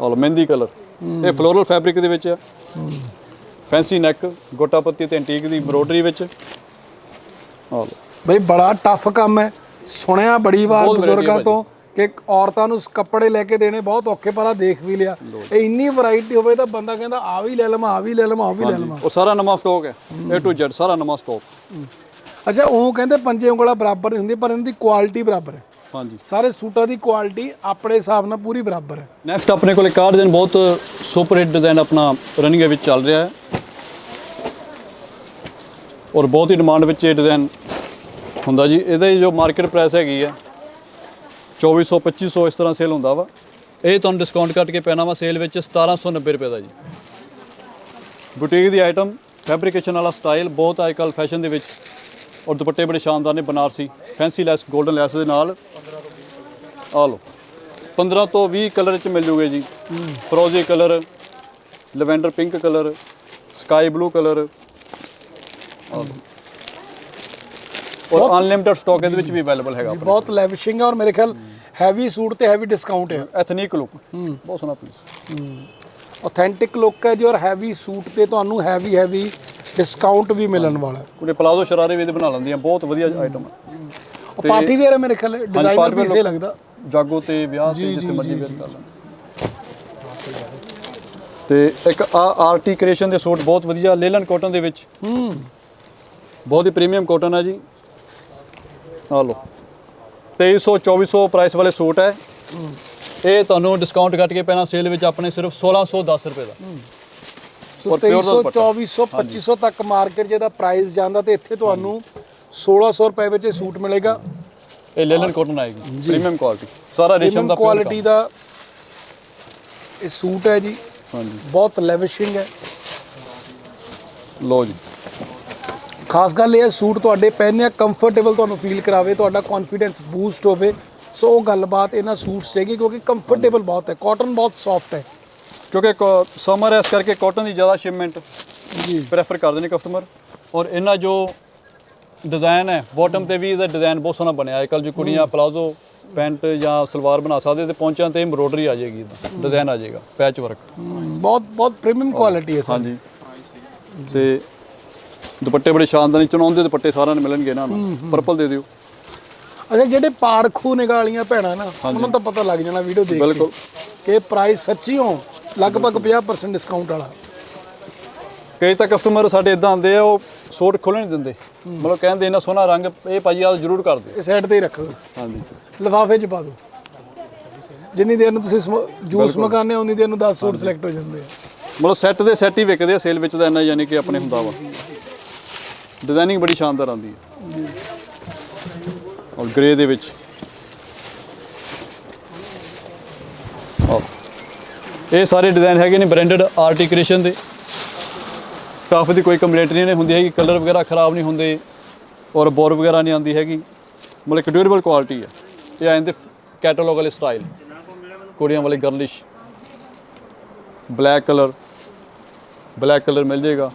ਔਰ ਮਹਿੰਦੀ ਕਲਰ ਇਹ ਫਲੋਰਲ ਫੈਬਰਿਕ ਦੇ ਵਿੱਚ ਹੈ ਫੈਂਸੀ ਨੈਕ ਗੋਟਾ ਪੱਤੀ ਤੇ ਐਂਟੀਕ ਦੀ ਐਮਬ੍ਰੋਇਡਰੀ ਵਿੱਚ। ਔਰ ਬਈ ਬੜਾ ਟਫ ਕੰਮ ਹੈ। ਸੁਣਿਆ ਬੜੀ ਵਾਰ ਬਹੁਤ ਬਜ਼ੁਰਗਾਂ ਤੋਂ। ਕਿ ਔਰਤਾਂ ਨੂੰ ਕੱਪੜੇ ਲੈ ਕੇ ਦੇਣੇ ਬਹੁਤ ਔਖੇ ਪਰ ਆ ਦੇਖ ਵੀ ਲਿਆ। ਇਹ ਇੰਨੀ ਵੈਰਾਈਟੀ ਹੋਵੇ ਤਾਂ ਬੰਦਾ ਕਹਿੰਦਾ ਆ ਵੀ ਲੈ ਲਵਾਂ ਆ ਵੀ ਲੈ ਲਵਾਂ ਆ ਵੀ ਲੈ ਲਵਾਂ। ਉਹ ਸਾਰਾ ਨਵਾਂ ਸਟਾਕ ਹੈ A to Z ਸਾਰਾ ਨਵਾਂ ਸਟਾਕ ਅੱਛਾ ਉਹ ਕਹਿੰਦੇ ਪੰਜੇ ਉਂਗਲਾਂ ਬਰਾਬਰ ਨਹੀਂ ਹੁੰਦੀ ਪਰ ਇਹਨਾਂ ਦੀ ਕੁਆਲਿਟੀ ਬਰਾਬਰ ਹੈ। ਹਾਂਜੀ। ਸਾਰੇ ਸੂਟਾਂ ਦੀ ਕੁਆਲਿਟੀ ਆਪਣੇ ਹਿਸਾਬ ਨਾਲ ਪੂਰੀ ਬਰਾਬਰ ਹੈ। ਨੈਕਸਟ ਆਪਣੇ ਕੋਲ ਇੱਕ ਆਹ ਡਿਜ਼ਾਈਨ ਬਹੁਤ ਸੁਪਰ ਹਿੱਟ ਡਿਜ਼ਾਈਨ ਆਪਣਾ ਰਨਿੰਗ ਵਿੱਚ ਚੱਲ ਰਿਹਾ ਹੈ। ਔਰ ਬਹੁਤ ਹੀ ਡਿਮਾਂਡ ਵਿੱਚ ਇਹ ਡਿਜ਼ਾਈਨ ਹੁੰਦਾ ਜੀ। ਇਹਦਾ ਜੋ ਮਾਰਕੀਟ ਪ੍ਰਾਈਸ ਹੈਗੀ ਆ 2400 2500 ਇਸ ਤਰ੍ਹਾਂ ਸੇਲ ਹੁੰਦਾ ਵਾ। ਇਹ ਤੁਹਾਨੂੰ ਡਿਸਕਾਊਂਟ ਕੱਟ ਕੇ ਪੈਣਾ ਵਾ ਸੇਲ ਵਿੱਚ 1790 ਰੁਪਏ ਦਾ ਜੀ। ਬੁਟੀਕ ਦੀ ਆਈਟਮ ਫੈਬਰੀਕੇਸ਼ਨ ਵਾਲਾ ਸਟਾਈਲ ਬਹੁਤ ਅੱਜ ਕੱਲ੍ਹ ਫੈਸ਼ਨ ਦੇ ਵਿੱਚ ਔਰ ਦੁਪੱਟੇ ਬੜੇ ਸ਼ਾਨਦਾਰ ਨੇ, Banarasi fancy lace golden lace ਦੇ ਨਾਲ। ਆ ਲਓ 15 ਤੋਂ 20 ਕਲਰ ਚ ਮਿਲ ਜੂਗੇ ਜੀ। ਫਰੋਜ਼ੀ colour lavender pink colour sky blue colour ਆ ਔਰ ਅਨਲਿਮਿਟਡ ਸਟਾਕ ਇਹਦੇ ਵਿੱਚ ਵੀ ਅਵੇਲੇਬਲ ਹੈਗਾ ਬਹੁਤ ਲੈਵਿਸ਼ਿੰਗ ਹੈ ਔਰ ਮੇਰੇ ਖਿਆਲ ਹੈਵੀ ਸੂਟ ਤੇ ਹੈਵੀ ਡਿਸਕਾਊਂਟ ਹੈ। ਐਥਨਿਕ ਲੁੱਕ ਬਹੁਤ ਸੋਹਣਾ ਪੀਸ ਆਥੈਂਟਿਕ ਲੁੱਕ ਹੈ ਜੀ ਔਰ ਹੈਵੀ ਸੂਟ ਤੇ ਤੁਹਾਨੂੰ ਹੈਵੀ ਹੈਵੀ ਡਿਸਕਾਊਂਟ ਵੀ ਮਿਲਣ ਵਾਲਾ ਕੁੜੇ ਪਲਾਜ਼ੋ ਸ਼ਰਾਰੇ ਵੀ ਇਹਦੇ ਬਣਾ ਲੈਂਦੀਆਂ ਬਹੁਤ ਵਧੀਆ ਆਈਟਮ ਹੈ ਉਹ ਪਾਰਟੀ ਵੇਅਰ ਹੈ ਮੇਰੇ ਖਿਆਲ ਡਿਜ਼ਾਈਨਰ ਪੀਸ ਇਹ ਲੱਗਦਾ। ਜਾਗੋ ਤੇ ਵਿਆਹ ਤੇ ਜਿੱਥੇ ਮਰਜ਼ੀ ਵੇਅਰ ਕਰ ਲੈਣ। ਤੇ ਇੱਕ ਆ ਆਰਟੀ ਕ੍ਰੀਏਸ਼ਨ ਦੇ ਸੂਟ ਬਹੁਤ ਵਧੀਆ ਲੇਲਨ ਕਾਟਨ ਦੇ ਵਿੱਚ। ਹੂੰ। ਬਹੁਤ ਹੀ ਪ੍ਰੀਮੀਅਮ ਕਾਟਨ ਹੈ ਜੀ। ਆ ਲਓ। 2300 2400 ਪ੍ਰਾਈਸ ਵਾਲੇ ਸੂਟ ਹੈ। ਇਹ ਤੁਹਾਨੂੰ ਡਿਸਕਾਊਂਟ ਕੱਟ ਕੇ ਪੈਣਾ ਸੇਲ ਵਿੱਚ ਆਪਣੇ ਸਿਰਫ 1610 ਰੁਪਏ ਦਾ। ਸੋ ਔਰ pure 2300 ਦਾ ਦੁਪੱਟਾ। 2400 2500 ਤੱਕ ਮਾਰਕੀਟ ਜਿਹਦਾ ਪ੍ਰਾਈਸ ਜਾਂਦਾ ਤੇ ਇੱਥੇ ਤੁਹਾਨੂੰ 1600 ਰੁਪਏ ਵਿੱਚ ਇਹ ਸੂਟ ਮਿਲੇਗਾ। ਇਹ ਲੇਲਨ ਕਾਟਨ ਆਏਗੀ। ਪ੍ਰੀਮੀਅਮ ਕੁਆਲਿਟੀ ਸਾਰਾ ਰੇਸ਼ਮ ਦਾ ਕੁਆਲਿਟੀ ਦਾ ਇਹ ਸੂਟ ਹੈ ਜੀ। ਹਾਂਜੀ। ਬਹੁਤ ਲੈਵਿਸ਼ਿੰਗ ਹੈ। ਲਓ ਜੀ। ਖਾਸ ਗੱਲ ਇਹ ਹੈ ਸੂਟ ਤੁਹਾਡੇ ਪਹਿਨਿਆ ਕੰਫਰਟੇਬਲ ਤੁਹਾਨੂੰ ਫੀਲ ਕਰਾਵੇ ਤੁਹਾਡਾ ਕੌਨਫੀਡੈਂਸ ਬੂਸਟ ਹੋਵੇ। ਸੋ ਉਹ ਗੱਲਬਾਤ ਇਹਨਾਂ ਸੂਟ ਸੀਗੀ ਕਿਉਂਕਿ ਕੰਫਰਟੇਬਲ ਬਹੁਤ ਹੈ ਕਾਟਨ ਬਹੁਤ ਸੌਫਟ ਹੈ। ਕਿਉਂਕਿ ਸਮਰ ਹੈ ਇਸ ਕਰਕੇ ਕਾਟਨ ਦੀ ਜ਼ਿਆਦਾ ਸ਼ਿਪਮੈਂਟ ਜੀ। ਪ੍ਰੈਫਰ ਕਰਦੇ ਨੇ ਕਸਟਮਰ ਔਰ ਇਹਨਾਂ ਜੋ ਡਿਜ਼ਾਈਨ ਹੈ ਬਾਟਮ ਤੇ ਵੀ ਇਹਦਾ ਡਿਜ਼ਾਈਨ ਬਹੁਤ ਸੋਹਣਾ ਬਣਿਆ। ਅੱਜਕੱਲ ਜੋ ਕੁੜੀਆਂ ਪਲਾਜ਼ੋ ਪੈਂਟ ਜਾਂ ਸਲਵਾਰ ਬਣਾ ਸਕਦੇ ਤੇ ਪਹੁੰਚਾਂ ਤੇ ਐਮਬ੍ਰੋਇਡਰੀ ਆ ਜਾਏਗੀ ਡਿਜ਼ਾਈਨ ਆ ਜਾਏਗਾ ਪੈਚ ਵਰਕ ਬਹੁਤ ਬਹੁਤ ਪ੍ਰੀਮੀਅਮ ਕੁਆਲਿਟੀ ਹੈ ਸਰ। ਹਾਂਜੀ। ਤੇ ਦੁਪੱਟੇ ਬੜੇ ਸ਼ਾਨਦਾਰ ਨੇ ਚੁਣਾਉਂਦੇ ਦੁਪੱਟੇ ਸਾਰਿਆਂ ਨੂੰ ਮਿਲਣਗੇ ਇਹਨਾਂ ਨੂੰ। ਪਰਪਲ ਦੇ ਦਿਓ। ਅੱਛਾ ਜਿਹੜੇ ਪਾਰਖੂ ਨਿਗਾਲੀਆਂ ਭੈਣਾਂ ਨਾ ਉਹਨਾਂ ਤਾਂ ਪਤਾ ਲੱਗ ਜਾਣਾ ਵੀਡੀਓ ਦੇਖ ਕੇ ਬਿਲਕੁਲ। ਕਿ ਪ੍ਰਾਈਸ ਸੱਚੀ ਹੋ ਲਗਭਗ 50% ਡਿਸਕਾਊਂਟ ਵਾਲਾ। ਕਈ ਤਾਂ ਕਸਟਮਰ ਸਾਡੇ ਇਦਾਂ ਆਉਂਦੇ ਆ ਉਹ ਸੂਟ ਖੋਲ੍ਹ ਨਹੀਂ ਦਿੰਦੇ। ਮਤਲਬ ਕਹਿੰਦੇ ਇਹਨਾਂ ਸੋਹਣਾ ਰੰਗ ਇਹ ਭਾਜੀ ਆ ਜ਼ਰੂਰ ਕਰ ਦਿਓ। ਸਾਈਡ ਤੇ ਹੀ ਰੱਖੋ ਹਾਂਜੀ। ਲਿਫਾਫੇ 'ਚ ਪਾ ਦਿਓ। ਜਿੰਨੀ ਦੇਰ ਨੂੰ ਤੁਸੀਂ ਜੂਸ ਮਗਾਨੇ ਉਨੀ ਦੇਰ ਨੂੰ 10 ਸੂਟ ਸਿਲੈਕਟ ਹੋ ਜਾਂਦੇ ਆ। ਮਤਲਬ ਸੈੱਟ ਦੇ ਸੈੱਟ ਹੀ ਵਿਕਦੇ ਆ ਸੇਲ ਵਿੱਚ ਤਾਂ ਇੰਨਾ ਯਾਨੀ ਕਿ ਆਪਣੇ ਹੁੰਦਾ ਵਾ। ਡਿਜ਼ਾਈਨਿੰਗ ਬੜੀ ਸ਼ਾਨਦਾਰ ਆਉਂਦੀ ਹੈ। ਔਰ ਗ੍ਰੇ ਦੇ ਵਿੱਚ। ਆਹ। ਇਹ ਸਾਰੇ ਡਿਜ਼ਾਈਨ ਹੈਗੇ ਨੇ ਬ੍ਰਾਂਡਡ ਆਰਟੀਕ੍ਰੀਏਸ਼ਨ ਦੇ। ਸਟਾਫ ਦੀ ਕੋਈ ਕੰਪਲੇਂਟ ਨਹੀਂ ਹੁੰਦੀ ਹੈਗੀ ਕਲਰ ਵਗੈਰਾ ਖਰਾਬ ਨਹੀਂ ਹੁੰਦੇ। ਔਰ ਬੋਰ ਵਗੈਰਾ ਨਹੀਂ ਆਉਂਦੀ ਹੈਗੀ। ਮਤਲਬ ਇੱਕ ਡਿਊਰੇਬਲ ਕੁਆਲਿਟੀ ਹੈ। ਇਹ ਆ ਜਾਂਦੇ ਕੈਟਲੌਗ ਵਾਲੇ ਸਟਾਈਲ ਕੁੜੀਆਂ ਵਾਲੇ girlish black colour black colour ਮਿਲ ਜਾਏਗਾ।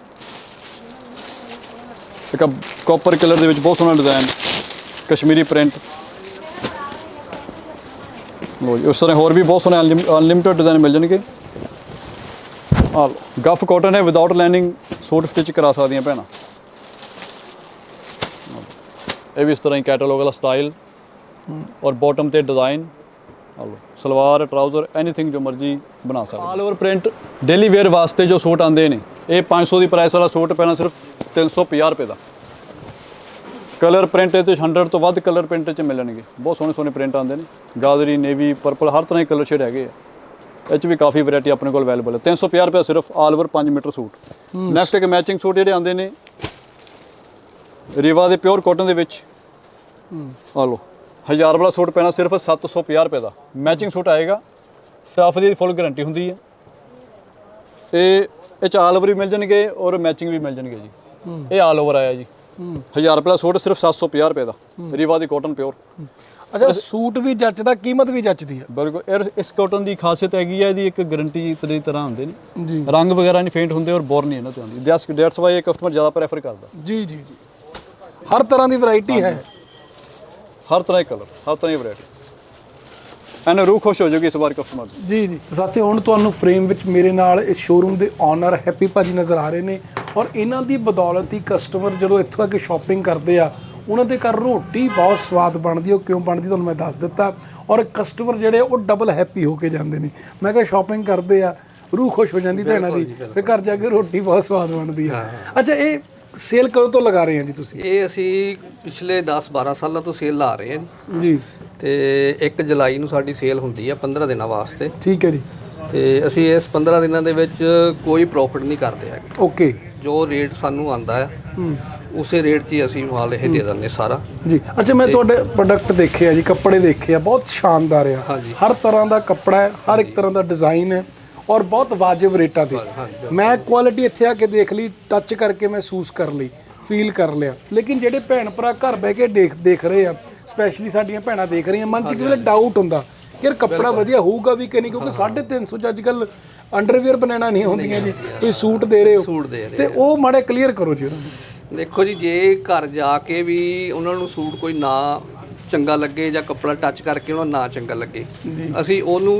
ਇੱਕ ਕਾਪਰ ਕਲਰ ਦੇ ਵਿੱਚ ਬਹੁਤ ਸੋਹਣਾ ਡਿਜ਼ਾਈਨ ਕਸ਼ਮੀਰੀ ਪ੍ਰਿੰਟ ਲੋ ਜੀ ਉਸ ਤਰ੍ਹਾਂ ਹੋਰ ਵੀ ਬਹੁਤ ਸੋਹਣੇ ਅਨਲਿਮਿਟਡ ਡਿਜ਼ਾਈਨ ਮਿਲ ਜਾਣਗੇ। ਆ ਗੱਫ ਕਾਟਨ ਹੈ ਵਿਦਆਊਟ ਲਾਈਨਿੰਗ ਸੂਟ ਸਟਿਚ ਕਰਾ ਸਕਦੀਆਂ ਭੈਣਾਂ। ਇਹ ਵੀ ਇਸ ਤਰ੍ਹਾਂ ਹੀ ਕੈਟਲੌਗ ਵਾਲਾ ਸਟਾਈਲ ਔਰ ਬਾਟਮ ਤੇ ਡਿਜ਼ਾਈਨ ਹਲੋ ਸਲਵਾਰ ਟਰਾਊਜ਼ਰ ਐਨੀਥਿੰਗ ਜੋ ਮਰਜ਼ੀ ਬਣਾ ਸਕਦੇ। All over print daily wear ਵਾਸਤੇ ਜੋ ਸੂਟ ਆਉਂਦੇ ਨੇ ਇਹ 500 ਦੀ ਪ੍ਰਾਈਸ ਵਾਲਾ ਸੂਟ ਪਹਿਲਾਂ ਸਿਰਫ 350 ਰੁਪਏ ਦਾ। ਕਲਰ ਪ੍ਰਿੰਟ ਇਹ ਤੇ 100 ਤੋਂ ਵੱਧ ਕਲਰ ਪ੍ਰਿੰਟ ਚ ਮਿਲਣਗੇ। ਬਹੁਤ ਸੋਹਣੇ ਸੋਹਣੇ ਪ੍ਰਿੰਟ ਆਉਂਦੇ ਨੇ। ਗਾਦਰੀ ਨੇਵੀ ਪਰਪਲ ਹਰ ਤਰ੍ਹਾਂ ਦੇ ਕਲਰ ਸ਼ੇਡ ਹੈਗੇ ਆ। ਇਹ 'ਚ ਵੀ ਕਾਫੀ ਵੈਰਾਈਟੀ ਆਪਣੇ ਕੋਲ ਅਵੇਲੇਬਲ ਹੈ 350 ਰੁਪਏ ਸਿਰਫ all over 5 metre suit. Next ਇੱਕ ਮੈਚਿੰਗ ਸੂਟ ਜਿਹੜੇ ਆਉਂਦੇ ਨੇ ਰੀਵਾ ਦੇ ਪਿਓਰ ਕਾਟਨ ਦੇ ਵਿੱਚ। ਆ ਲਓ ਹਜ਼ਾਰ ਵਾਲਾ ਸੂਟ ਪੈਣਾ ਸਿਰਫ 750 ਰੁਪਏ ਦਾ। ਮੈਚਿੰਗ ਸੂਟ ਆਏਗਾ ਸਟਾਫ ਦੀ ਫੁੱਲ ਗਾਰੰਟੀ ਹੁੰਦੀ ਹੈ ਇਹ ਇਹ ਚ ਆਲ ਓਵਰ ਵੀ ਮਿਲ ਜਾਣਗੇ ਔਰ ਮੈਚਿੰਗ ਵੀ ਮਿਲ ਜਾਣਗੇ ਜੀ। ਇਹ ਆਲ ਓਵਰ ਆਇਆ ਜੀ। ਹਜ਼ਾਰ ਰੁਪਏ ਦਾ ਸੂਟ ਸਿਰਫ 750 ਰੁਪਏ ਦਾ। ਰੀਵਾ ਦੀ ਕਾਟਨ ਪਿਓਰ ਅੱਛਾ ਸੂਟ ਵੀ ਜੱਚਦਾ ਕੀਮਤ ਵੀ ਜੱਚਦੀ ਹੈ ਬਿਲਕੁਲ। ਇਸ ਕਾਟਨ ਦੀ ਖਾਸੀਅਤ ਹੈਗੀ ਹੈ ਇਹਦੀ ਇੱਕ ਗਾਰੰਟੀ ਦੀ ਤਰ੍ਹਾਂ ਹੁੰਦੇ ਨੇ। ਜੀ। ਰੰਗ ਵਗੈਰਾ ਨਹੀਂ ਫੇਂਟ ਹੁੰਦੇ ਔਰ ਬੋਰ ਨਹੀਂ ਇਹਨਾਂ ਤੇ ਆਉਂਦੀ। ਦੈਟਸ ਦੈਟਸ ਵਾਈ ਇਹ ਕਸਟਮਰ ਜ਼ਿਆਦਾ ਪ੍ਰੈਫਰ ਕਰਦਾ। ਜੀ ਜੀ ਜੀ। ਹਰ ਤਰ੍ਹਾਂ ਦੀ ਵੈਰਾਈਟੀ ਹੈ। ਹਰ ਤਰ੍ਹਾਂ ਦੇ ਕਲਰ ਹਰ ਤਰ੍ਹਾਂ ਦੀ ਵੈਰਾਈਟੀ ਐਨ ਰੂਹ ਖੁਸ਼ ਹੋ ਜਾਊਗੀ ਇਸ ਵਾਰ ਕਸਟਮਰ ਦੀ। ਜੀ ਜੀ। ਸਾਥੀਓ ਹੁਣ ਤੁਹਾਨੂੰ ਫਰੇਮ ਵਿੱਚ ਮੇਰੇ ਨਾਲ ਇਸ ਸ਼ੋਰੂਮ ਦੇ ਓਨਰ ਹੈਪੀ ਭਾਜੀ ਨਜ਼ਰ ਆ ਰਹੇ ਨੇ ਔਰ ਇਹਨਾਂ ਦੀ ਬਦੌਲਤ ਹੀ ਕਸਟਮਰ ਜਦੋਂ ਇੱਥੋਂ ਆ ਕੇ ਸ਼ਾਪਿੰਗ ਕਰਦੇ ਆ ਉਹਨਾਂ ਦੇ ਘਰ ਰੋਟੀ ਬਹੁਤ ਸਵਾਦ ਬਣਦੀ ਉਹ ਕਿਉਂ ਬਣਦੀ ਤੁਹਾਨੂੰ ਮੈਂ ਦੱਸ ਦਿੱਤਾ ਔਰ ਕਸਟਮਰ ਜਿਹੜੇ ਉਹ ਡਬਲ ਹੈਪੀ ਹੋ ਕੇ ਜਾਂਦੇ ਨੇ। ਮੈਂ ਕਿਹਾ ਸ਼ਾਪਿੰਗ ਕਰਦੇ ਆ ਰੂਹ ਖੁਸ਼ ਹੋ ਜਾਂਦੀ ਭੈਣਾਂ ਦੀ ਫਿਰ ਘਰ ਜਾ ਕੇ ਰੋਟੀ ਬਹੁਤ ਸਵਾਦ ਬਣਦੀ ਆ। ਅੱਛਾ ਇਹ ਸੇਲ ਕਦੋਂ ਤੋਂ ਲਗਾ ਰਹੇ ਆ ਜੀ ਤੁਸੀਂ? ਇਹ ਅਸੀਂ ਪਿਛਲੇ 10 12 ਸਾਲਾਂ ਤੋਂ ਸੇਲ ਲਾ ਰਹੇ ਹਾਂ ਜੀ। ਤੇ 1 ਜੁਲਾਈ ਨੂੰ ਸਾਡੀ ਸੇਲ ਹੁੰਦੀ ਹੈ 15 ਦਿਨਾਂ ਵਾਸਤੇ। ਠੀਕ ਹੈ ਜੀ। ਤੇ ਅਸੀਂ ਇਸ 15 ਦਿਨਾਂ ਦੇ ਵਿੱਚ ਕੋਈ ਪ੍ਰੋਫਿਟ ਨਹੀਂ ਕਰਦੇ ਹੈਗੇ। ਓਕੇ। ਜੋ ਰੇਟ ਸਾਨੂੰ ਆਂਦਾ ਹੂੰ। ਉਸੇ ਰੇਟ 'ਚ ਹੀ ਅਸੀਂ ਮਾਲ ਇਹ ਦੇ ਦਿੰਦੇ ਸਾਰਾ। ਜੀ। ਅੱਛਾ ਮੈਂ ਤੁਹਾਡੇ ਪ੍ਰੋਡਕਟ ਦੇਖੇ ਆ ਜੀ ਕੱਪੜੇ ਦੇਖੇ ਆ ਬਹੁਤ ਸ਼ਾਨਦਾਰ ਆ। ਹਾਂਜੀ। ਹਰ ਤਰ੍ਹਾਂ ਦਾ ਕੱਪੜਾ ਹੈ ਹਰ ਇੱਕ ਤਰ੍ਹਾਂ ਦਾ ਡਿਜ਼ਾਈਨ ਹੈ। ਔਰ ਬਹੁਤ ਵਾਜਿਬ ਰੇਟਾਂ ਤੇ। ਮੈਂ ਕੁਆਲਿਟੀ ਇੱਥੇ ਆ ਕੇ ਦੇਖ ਲਈ ਟੱਚ ਕਰਕੇ ਮਹਿਸੂਸ ਕਰ ਲਈ ਫੀਲ ਕਰ ਲਿਆ। ਲੇਕਿਨ ਜਿਹੜੇ ਭੈਣ ਭਰਾ ਘਰ ਬਹਿ ਕੇ ਦੇਖ ਦੇਖ ਰਹੇ ਆ ਸਪੈਸ਼ਲੀ ਸਾਡੀਆਂ ਭੈਣਾਂ ਦੇਖ ਰਹੀਆਂ ਮਨ 'ਚ ਕਿਵੇਂ ਡਾਊਟ ਹੁੰਦਾ ਕਿ ਯਾਰ ਕੱਪੜਾ ਵਧੀਆ ਹੋਊਗਾ ਵੀ ਕਿ ਨਹੀਂ ਕਿਉਂਕਿ 350 ਚ ਅੱਜ ਕੱਲ ਅੰਡਰਵੇਅਰ ਬਣਾਣਾ ਨਹੀਂ ਹੁੰਦੀਆਂ ਜੀ। ਤੁਸੀਂ ਸੂਟ ਦੇ ਰਹੇ ਹੋ। ਤੇ ਉਹ ਮਾੜੇ ਕਲੀਅਰ ਕਰੋ ਜੀ। ਦੇਖੋ ਜੀ ਜੇ ਘਰ ਜਾ ਕੇ ਵੀ ਉਹਨਾਂ ਨੂੰ ਸੂਟ ਕੋਈ ਨਾ ਚੰਗਾ ਲੱਗੇ ਜਾਂ ਕੱਪੜਾ ਟੱਚ ਕਰਕੇ ਉਹਨਾਂ ਨੂੰ ਨਾ ਚੰਗਾ ਲੱਗੇ ਅਸੀਂ ਉਹਨੂੰ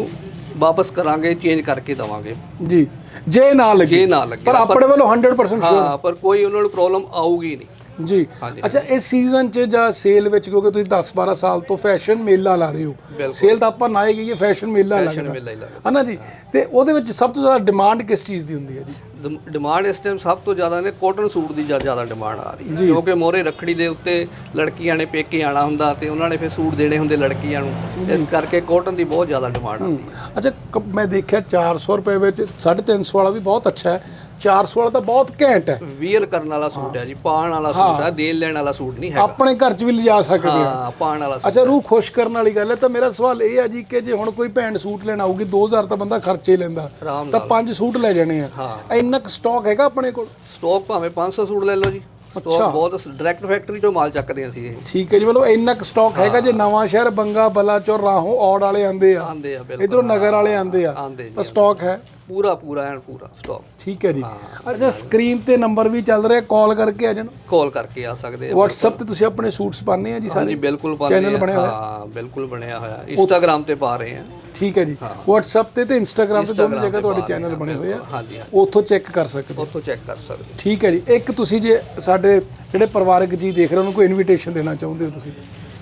ਵਾਪਸ ਕਰਾਂਗੇ ਚੇਂਜ ਕਰਕੇ ਦਵਾਂਗੇ। ਜੀ ਜੇ ਨਾ ਲੱਗੇ। ਜੇ ਨਾ ਲੱਗੇ। ਪਰ ਆਪਣੇ ਵੱਲੋਂ 100% ਸ਼ੋਰ ਹਾਂ ਪਰ ਕੋਈ ਉਹਨਾਂ ਨੂੰ ਪ੍ਰੋਬਲਮ ਆਊਗੀ ਨਹੀਂ। ਜੀ। ਅੱਛਾ ਇਸ ਸੀਜ਼ਨ 'ਚ ਜਾਂ ਸੇਲ ਵਿੱਚ ਕਿਉਂਕਿ ਤੁਸੀਂ 10 12 ਸਾਲ ਤੋਂ ਫੈਸ਼ਨ ਮੇਲਾ ਲਾ ਰਹੇ ਹੋ। ਸੇਲ ਤਾਂ ਆਪਾਂ ਨਾ ਹੀ ਗਈ ਫੈਸ਼ਨ ਮੇਲਾ ਲੱਗਦਾ। ਮੇਲਾ ਹੀ ਲੱਗਦਾ। ਹਨਾ ਜੀ? ਤੇ ਉਹਦੇ ਵਿੱਚ ਸਭ ਤੋਂ ਜ਼ਿਆਦਾ ਡਿਮਾਂਡ ਕਿਸ ਚੀਜ਼ ਦੀ ਹੁੰਦੀ ਹੈ ਜੀ? ਡਿਮ- ਡਿਮਾਂਡ ਇਸ ਟਾਈਮ ਸਭ ਤੋਂ ਜ਼ਿਆਦਾ ਨੇ ਕਾਟਨ ਸੂਟ ਦੀ ਜ਼ਿਆ- ਜ਼ਿਆਦਾ ਡਿਮਾਂਡ ਆ ਰਹੀ ਹੈ। ਕਿਉਂਕਿ ਮੋਰੇ ਰੱਖੜੀ ਦੇ ਉੱਤੇ ਲੜਕੀਆਂ ਨੇ ਪੇਕੇ ਆਣਾ ਹੁੰਦਾ ਤੇ ਉਹਨਾਂ ਨੇ ਫਿਰ ਸੂਟ ਦੇਣੇ ਹੁੰਦੇ ਲੜਕੀਆਂ ਨੂੰ। ਇਸ ਕਰਕੇ ਕਾਟਨ ਦੀ ਬਹੁਤ ਜ਼ਿਆਦਾ ਡਿਮਾਂਡ ਆਉਂਦੀ ਹੈ। ਅੱਛਾ ਕ- ਮੈਂ ਦੇਖਿਆ 400 ਰੁਪਏ ਵਿੱਚ 350 ਵਾਲਾ ਵੀ ਬਹੁਤ ਅੱਛਾ ਹੈ। 400 ਵਾਲਾ ਤਾਂ ਬਹੁਤ ਘੈਂਟ ਹੈ। ਵੀਅਰ ਕਰਨ ਵਾਲਾ ਸੂਟ ਹੈ ਜੀ ਪਾਣ ਵਾਲਾ ਸੂਟ ਹੈ ਦੇਣ ਲੈਣ ਵਾਲਾ ਸੂਟ ਨਹੀਂ ਹੈਗਾ। ਆਪਣੇ ਘਰ 'ਚ ਵੀ ਲਿਜਾ ਸਕਦੇ ਹਾਂ ਪਾਣ ਵਾਲਾ ਸੂਟ ਅੱਛਾ ਰੂਹ ਖੁਸ਼ ਕਰਨ ਵਾਲੀ ਗੱਲ ਹੈ ਤਾਂ ਮੇਰਾ ਸਵਾਲ ਇਹ ਹੈ ਜੀ ਕਿ ਜੇ ਹੁਣ ਕੋਈ ਭੈਣ ਸੂਟ ਲੈਣ ਆਊਗੀ 2000 ਤਾਂ ਬੰਦਾ ਖਰਚੇ ਲੈਂਦਾ। ਤਾਂ ਪੰਜ ਸੂਟ ਲੈ ਜਾਣੇ ਆ। ਇੰਨਾ ਕੁ ਸਟਾਕ ਹੈਗਾ ਆਪਣੇ ਕੋਲ? ਸਟਾਕ ਭਾਵੇਂ 500 ਸੂਟ ਲੈ ਲਓ ਜੀ। ਸਟਾਕ ਬਹੁਤ ਡਾਇਰੈਕਟ ਫੈਕਟਰੀ ਤੋਂ ਮਾਲ ਚੱਕਦੇ ਅਸੀਂ ਇਹ। ਠੀਕ ਹੈ ਜੀ ਮਤਲਬ ਇੰਨਾ ਕੁ ਸਟਾਕ ਹੈਗਾ ਜੇ ਨਵਾਂ ਸ਼ਹਿਰ ਬੰਗਾ ਬਲਾਚੌਰ ਰਾਹੋਂ ਔੜ ਵਾਲੇ ਆਂਦੇ ਆ। ਆਂਦੇ ਆ ਬਿਲਕੁਲ ਇਧਰੋਂ ਨਗਰ ਵਾਲੇ ਆਂਦੇ ਆ। ਆਂਦੇ ਤਾਂ ਸਟਾਕ ਹੈ। ਪੂਰਾ ਪੂਰਾ ਐਨ ਪੂਰਾ ਸਟਾਕ ਠੀਕ ਹੈ ਜੀ। ਅੱਛਾ ਸਕਰੀਨ ਤੇ ਨੰਬਰ ਵੀ ਚੱਲ ਰਿਹਾ ਕਾਲ ਕਰਕੇ ਆ ਜਾਣ। ਕਾਲ ਕਰਕੇ ਆ ਸਕਦੇ ਆ WhatsApp ਤੇ ਤੁਸੀਂ ਆਪਣੇ ਸੂਟਸ ਪਾਉਂਦੇ ਆ ਜੀ ਸਾਰੇ? ਬਿਲਕੁਲ ਪਾਉਂਦੇ ਚੈਨਲ। ਬਣਿਆ ਹੋਇਆ? ਹਾਂ ਬਿਲਕੁਲ ਬਣਿਆ ਹੋਇਆ। ਇੰਸਟਾਗ੍ਰam ਤੇ ਪਾ ਰਹੇ ਆ। ਠੀਕ ਹੈ ਜੀ। WhatsApp ਤੇ ਤੇ Instagram ਤੇ ਦੋਨੋਂ ਜਗ੍ਹਾ ਤੁਹਾਡੇ ਚੈਨਲ ਬਣੇ ਹੋਏ ਆ। ਹਾਂਜੀ ਉੱਥੋਂ ਚੈੱਕ ਕਰ ਸਕਦੇ ਹੋ। ਉੱਥੋਂ ਚੈੱਕ ਕਰ ਸਕਦੇ ਹੋ। ਠੀਕ ਹੈ ਜੀ। ਇੱਕ ਤੁਸੀਂ ਜੇ ਸਾਡੇ ਜਿਹੜੇ ਪਰਿਵਾਰਕ ਜੀ ਦੇਖ ਰਹੇ ਉਹਨਾਂ ਨੂੰ ਕੋਈ ਇਨਵੀਟੇਸ਼ਨ ਦੇਣਾ ਚਾਹੁੰਦੇ ਹੋ ਤੁਸੀਂ?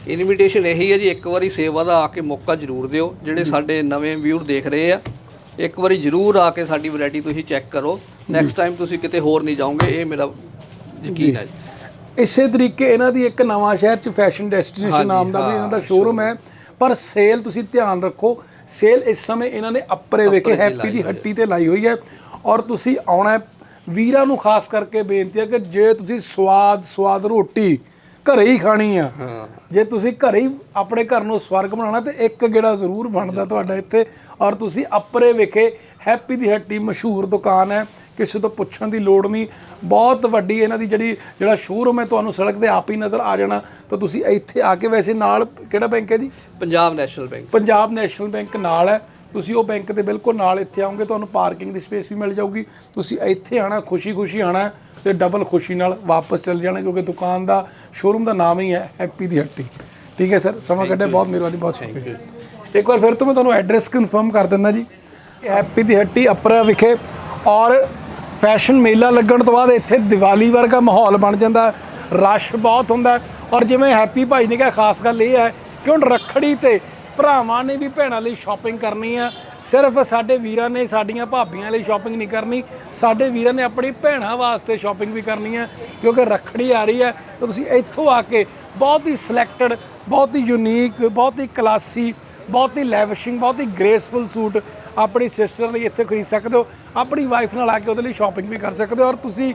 ਇਨਵੀਟੇਸ਼ਨ ਇਹੀ ਹੈ ਜੀ ਇੱਕ ਵਾਰੀ ਸੇਵਾ ਦਾ ਆ ਕੇ ਮੌਕਾ ਜ਼ਰੂਰ ਦਿਓ। ਜਿਹੜੇ ਸਾਡੇ ਨਵੇਂ ਵਿਊਰ ਦੇਖ ਰਹੇ ਆ ਇੱਕ ਵਾਰੀ ਜ਼ਰੂਰ ਆ ਕੇ ਸਾਡੀ ਵੈਰਾਈਟੀ ਤੁਸੀਂ ਚੈੱਕ ਕਰੋ। ਨੈਕਸਟ ਟਾਈਮ ਤੁਸੀਂ ਕਿਤੇ ਹੋਰ ਨਹੀਂ ਜਾਓਗੇ ਇਹ ਮੇਰਾ ਯਕੀਨ ਹੈ ਇਸੇ ਤਰੀਕੇ ਇਹਨਾਂ ਦੀ ਇੱਕ ਨਵਾਂ ਸ਼ਹਿਰ ਚ ਫੈਸ਼ਨ ਡੈਸਟੀਨੇਸ਼ਨ ਨਾਮ ਦਾ ਵੀ ਇਹਨਾਂ ਦਾ ਸ਼ੋਰੂਮ ਹੈ। ਪਰ ਸੇਲ ਤੁਸੀਂ ਧਿਆਨ ਰੱਖੋ ਸੇਲ ਇਸ ਸਮੇਂ ਇਹਨਾਂ ਨੇ ਅੱਪਰੇ ਵੇਖੇ ਹੈਪੀ ਦੀ ਹੱਟੀ ਤੇ ਲਾਈ ਹੋਈ ਹੈ। ਔਰ ਤੁਸੀਂ ਆਉਣਾ। ਵੀਰਾਂ ਨੂੰ ਖਾਸ ਕਰਕੇ ਬੇਨਤੀ ਹੈ ਕਿ ਜੇ ਤੁਸੀਂ ਸਵਾਦ ਸਵਾਦ ਰੋਟੀ ਘਰੇ ਹੀ ਖਾਣੀ ਆ ਜੇ ਤੁਸੀਂ ਘਰੇ ਹੀ ਆਪਣੇ ਘਰ ਨੂੰ ਸਵਰਗ ਬਣਾਉਣਾ ਤੇ ਇੱਕ ਗੇੜਾ ਜ਼ਰੂਰ ਬਣਦਾ ਤੁਹਾਡਾ ਇੱਥੇ। ਔਰ ਤੁਸੀਂ ਅੱਪਰੇ ਵਿਖੇ ਹੈਪੀ ਦੀ ਹੱਟੀ ਮਸ਼ਹੂਰ ਦੁਕਾਨ ਹੈ। ਕਿਸੇ ਤੋਂ ਪੁੱਛਣ ਦੀ ਲੋੜ ਨਹੀਂ। ਬਹੁਤ ਵੱਡੀ ਇਹਨਾਂ ਦੀ ਜਿਹੜੀ ਜਿਹੜਾ ਸ਼ੋਰੂਮ ਹੈ ਤੁਹਾਨੂੰ ਸੜਕ ਤੇ ਆਪ ਹੀ ਨਜ਼ਰ ਆ ਜਾਣਾ। ਤਾਂ ਤੁਸੀਂ ਇੱਥੇ ਆ ਕੇ ਵੈਸੇ ਨਾਲ ਕਿਹੜਾ ਬੈਂਕ ਹੈ ਜੀ? Punjab national bank Punjab national bank ਨਾਲ ਹੈ। ਤੁਸੀਂ ਉਹ ਬੈਂਕ ਦੇ ਬਿਲਕੁਲ ਨਾਲ ਇੱਥੇ ਆਓਗੇ ਤੁਹਾਨੂੰ ਪਾਰਕਿੰਗ ਦੀ ਸਪੇਸ ਵੀ ਮਿਲ ਜਾਊਗੀ। ਤੁਸੀਂ ਇੱਥੇ ਆਣਾ ਖੁਸ਼ੀ-ਖੁਸ਼ੀ ਆਣਾ ਤੇ ਡਬਲ ਖੁਸ਼ੀ ਨਾਲ ਵਾਪਸ ਚਲ ਜਾਣਾ ਕਿਉਂਕਿ ਦੁਕਾਨ ਦਾ ਸ਼ੋਰੂਮ ਦਾ ਨਾਮ ਹੀ ਹੈ ਹੈਪੀ ਦੀ ਹੱਟੀ। ਠੀਕ ਹੈ ਸਰ? ਸਮਾਂ ਕੱਢਿਆ ਬਹੁਤ ਮਿਹਰਬਾਨੀ ਬਹੁਤ ਸ਼ੁਕਰੀਆ। ਇੱਕ ਵਾਰ ਫਿਰ ਤੋਂ ਮੈਂ ਤੁਹਾਨੂੰ ਐਡਰੈਸ ਕਨਫਰਮ ਕਰ ਦਿੰਦਾ ਜੀ। ਹੈਪੀ ਦੀ ਹੱਟੀ ਅਪਰਾ ਵਿਖੇ। ਔਰ ਫੈਸ਼ਨ ਮੇਲਾ ਲੱਗਣ ਤੋਂ ਬਾਅਦ ਇੱਥੇ ਦੀਵਾਲੀ ਵਰਗਾ ਮਾਹੌਲ ਬਣ ਜਾਂਦਾ ਰਸ਼ ਬਹੁਤ ਹੁੰਦਾ ਔਰ ਜਿਵੇਂ ਹੈਪੀ ਭਾਈ ਨੇ ਕਿਹਾ, ਖਾਸ ਗੱਲ ਇਹ ਹੈ ਕਿ ਹੁਣ ਰੱਖੜੀ ਤੇ ਭਰਾਵਾਂ ਨੇ ਵੀ ਭੈਣਾਂ ਲਈ ਸ਼ਾਪਿੰਗ ਕਰਨੀ ਆ। ਸਿਰਫ ਸਾਡੇ ਵੀਰਾਂ ਨੇ, ਸਾਡੀਆਂ ਭਾਬੀਆਂ ਲਈ ਸ਼ਾਪਿੰਗ ਨਹੀਂ ਕਰਨੀ, ਸਾਡੇ ਵੀਰਾਂ ਨੇ ਆਪਣੀ ਭੈਣਾਂ ਵਾਸਤੇ ਸ਼ਾਪਿੰਗ ਵੀ ਕਰਨੀ ਹੈ ਕਿਉਂਕਿ ਰੱਖੜੀ ਆ ਰਹੀ ਹੈ ਤਾਂ ਤੁਸੀਂ ਇੱਥੋਂ ਆ ਕੇ ਬਹੁਤ ਹੀ ਸਿਲੈਕਟਡ ਬਹੁਤ ਹੀ ਯੂਨੀਕ ਬਹੁਤ ਹੀ ਕਲਾਸੀ ਬਹੁਤ ਹੀ ਲੈਵਿਸ਼ਿੰਗ ਬਹੁਤ ਹੀ ਗ੍ਰੇਸਫੁਲ ਸੂਟ ਆਪਣੀ ਸਿਸਟਰ ਲਈ ਇੱਥੇ ਖਰੀਦ ਸਕਦੇ ਹੋ, ਆਪਣੀ ਵਾਈਫ ਨਾਲ ਆ ਕੇ ਉਹਦੇ ਲਈ ਸ਼ਾਪਿੰਗ ਵੀ ਕਰ ਸਕਦੇ ਹੋ ਔਰ ਤੁਸੀਂ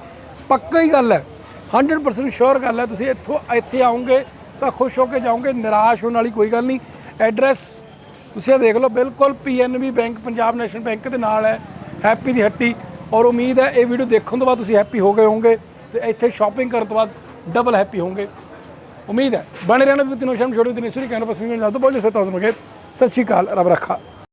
ਪੱਕਾ ਹੀ ਗੱਲ ਹੈ 100% ਸ਼ੋਰ ਗੱਲ ਹੈ, ਤੁਸੀਂ ਇੱਥੋਂ ਇੱਥੇ ਆਉਂਗੇ ਤਾਂ ਖੁਸ਼ ਹੋ ਕੇ ਜਾਓਗੇ, ਨਿਰਾਸ਼ ਹੋਣ ਵਾਲੀ ਕੋਈ ਗੱਲ ਨਹੀਂ ਐਡਰੈਸ ਤੁਸੀਂ ਇਹ ਦੇਖ ਲਓ, ਬਿਲਕੁਲ PNB bank Punjab national bank ਦੇ ਨਾਲ ਹੈ ਹੈਪੀ ਦੀ ਹੱਟੀ ਔਰ ਉਮੀਦ ਹੈ ਇਹ ਵੀਡੀਓ ਦੇਖਣ ਤੋਂ ਬਾਅਦ ਤੁਸੀਂ ਹੈਪੀ ਹੋ ਗਏ ਹੋਵੋਗੇ ਤੇ ਇੱਥੇ ਸ਼ਾਪਿੰਗ ਕਰਨ ਤੋਂ ਬਾਅਦ ਡਬਲ ਹੈਪੀ ਹੋਵੋਗੇ। ਉਮੀਦ ਹੈ, ਬਣੇ ਰਹਿਣਾ ਵੀ ਤਿੰਨੋਂ ਸ਼ਾਮ ਛੋੜੇ ਦਿਨ ਸੂਰੀ ਕਹਿਣਾ ਪਸੰਦ ਕਰਦਾ ਤਾਂ ਬੋਲੇ ਫਿਰ ਤੁਹਾਨੂੰ ਮਗੇ ਸਤਿ ਸ਼੍ਰੀ ਅਕਾਲ, ਰੱਬ ਰੱਖਾ।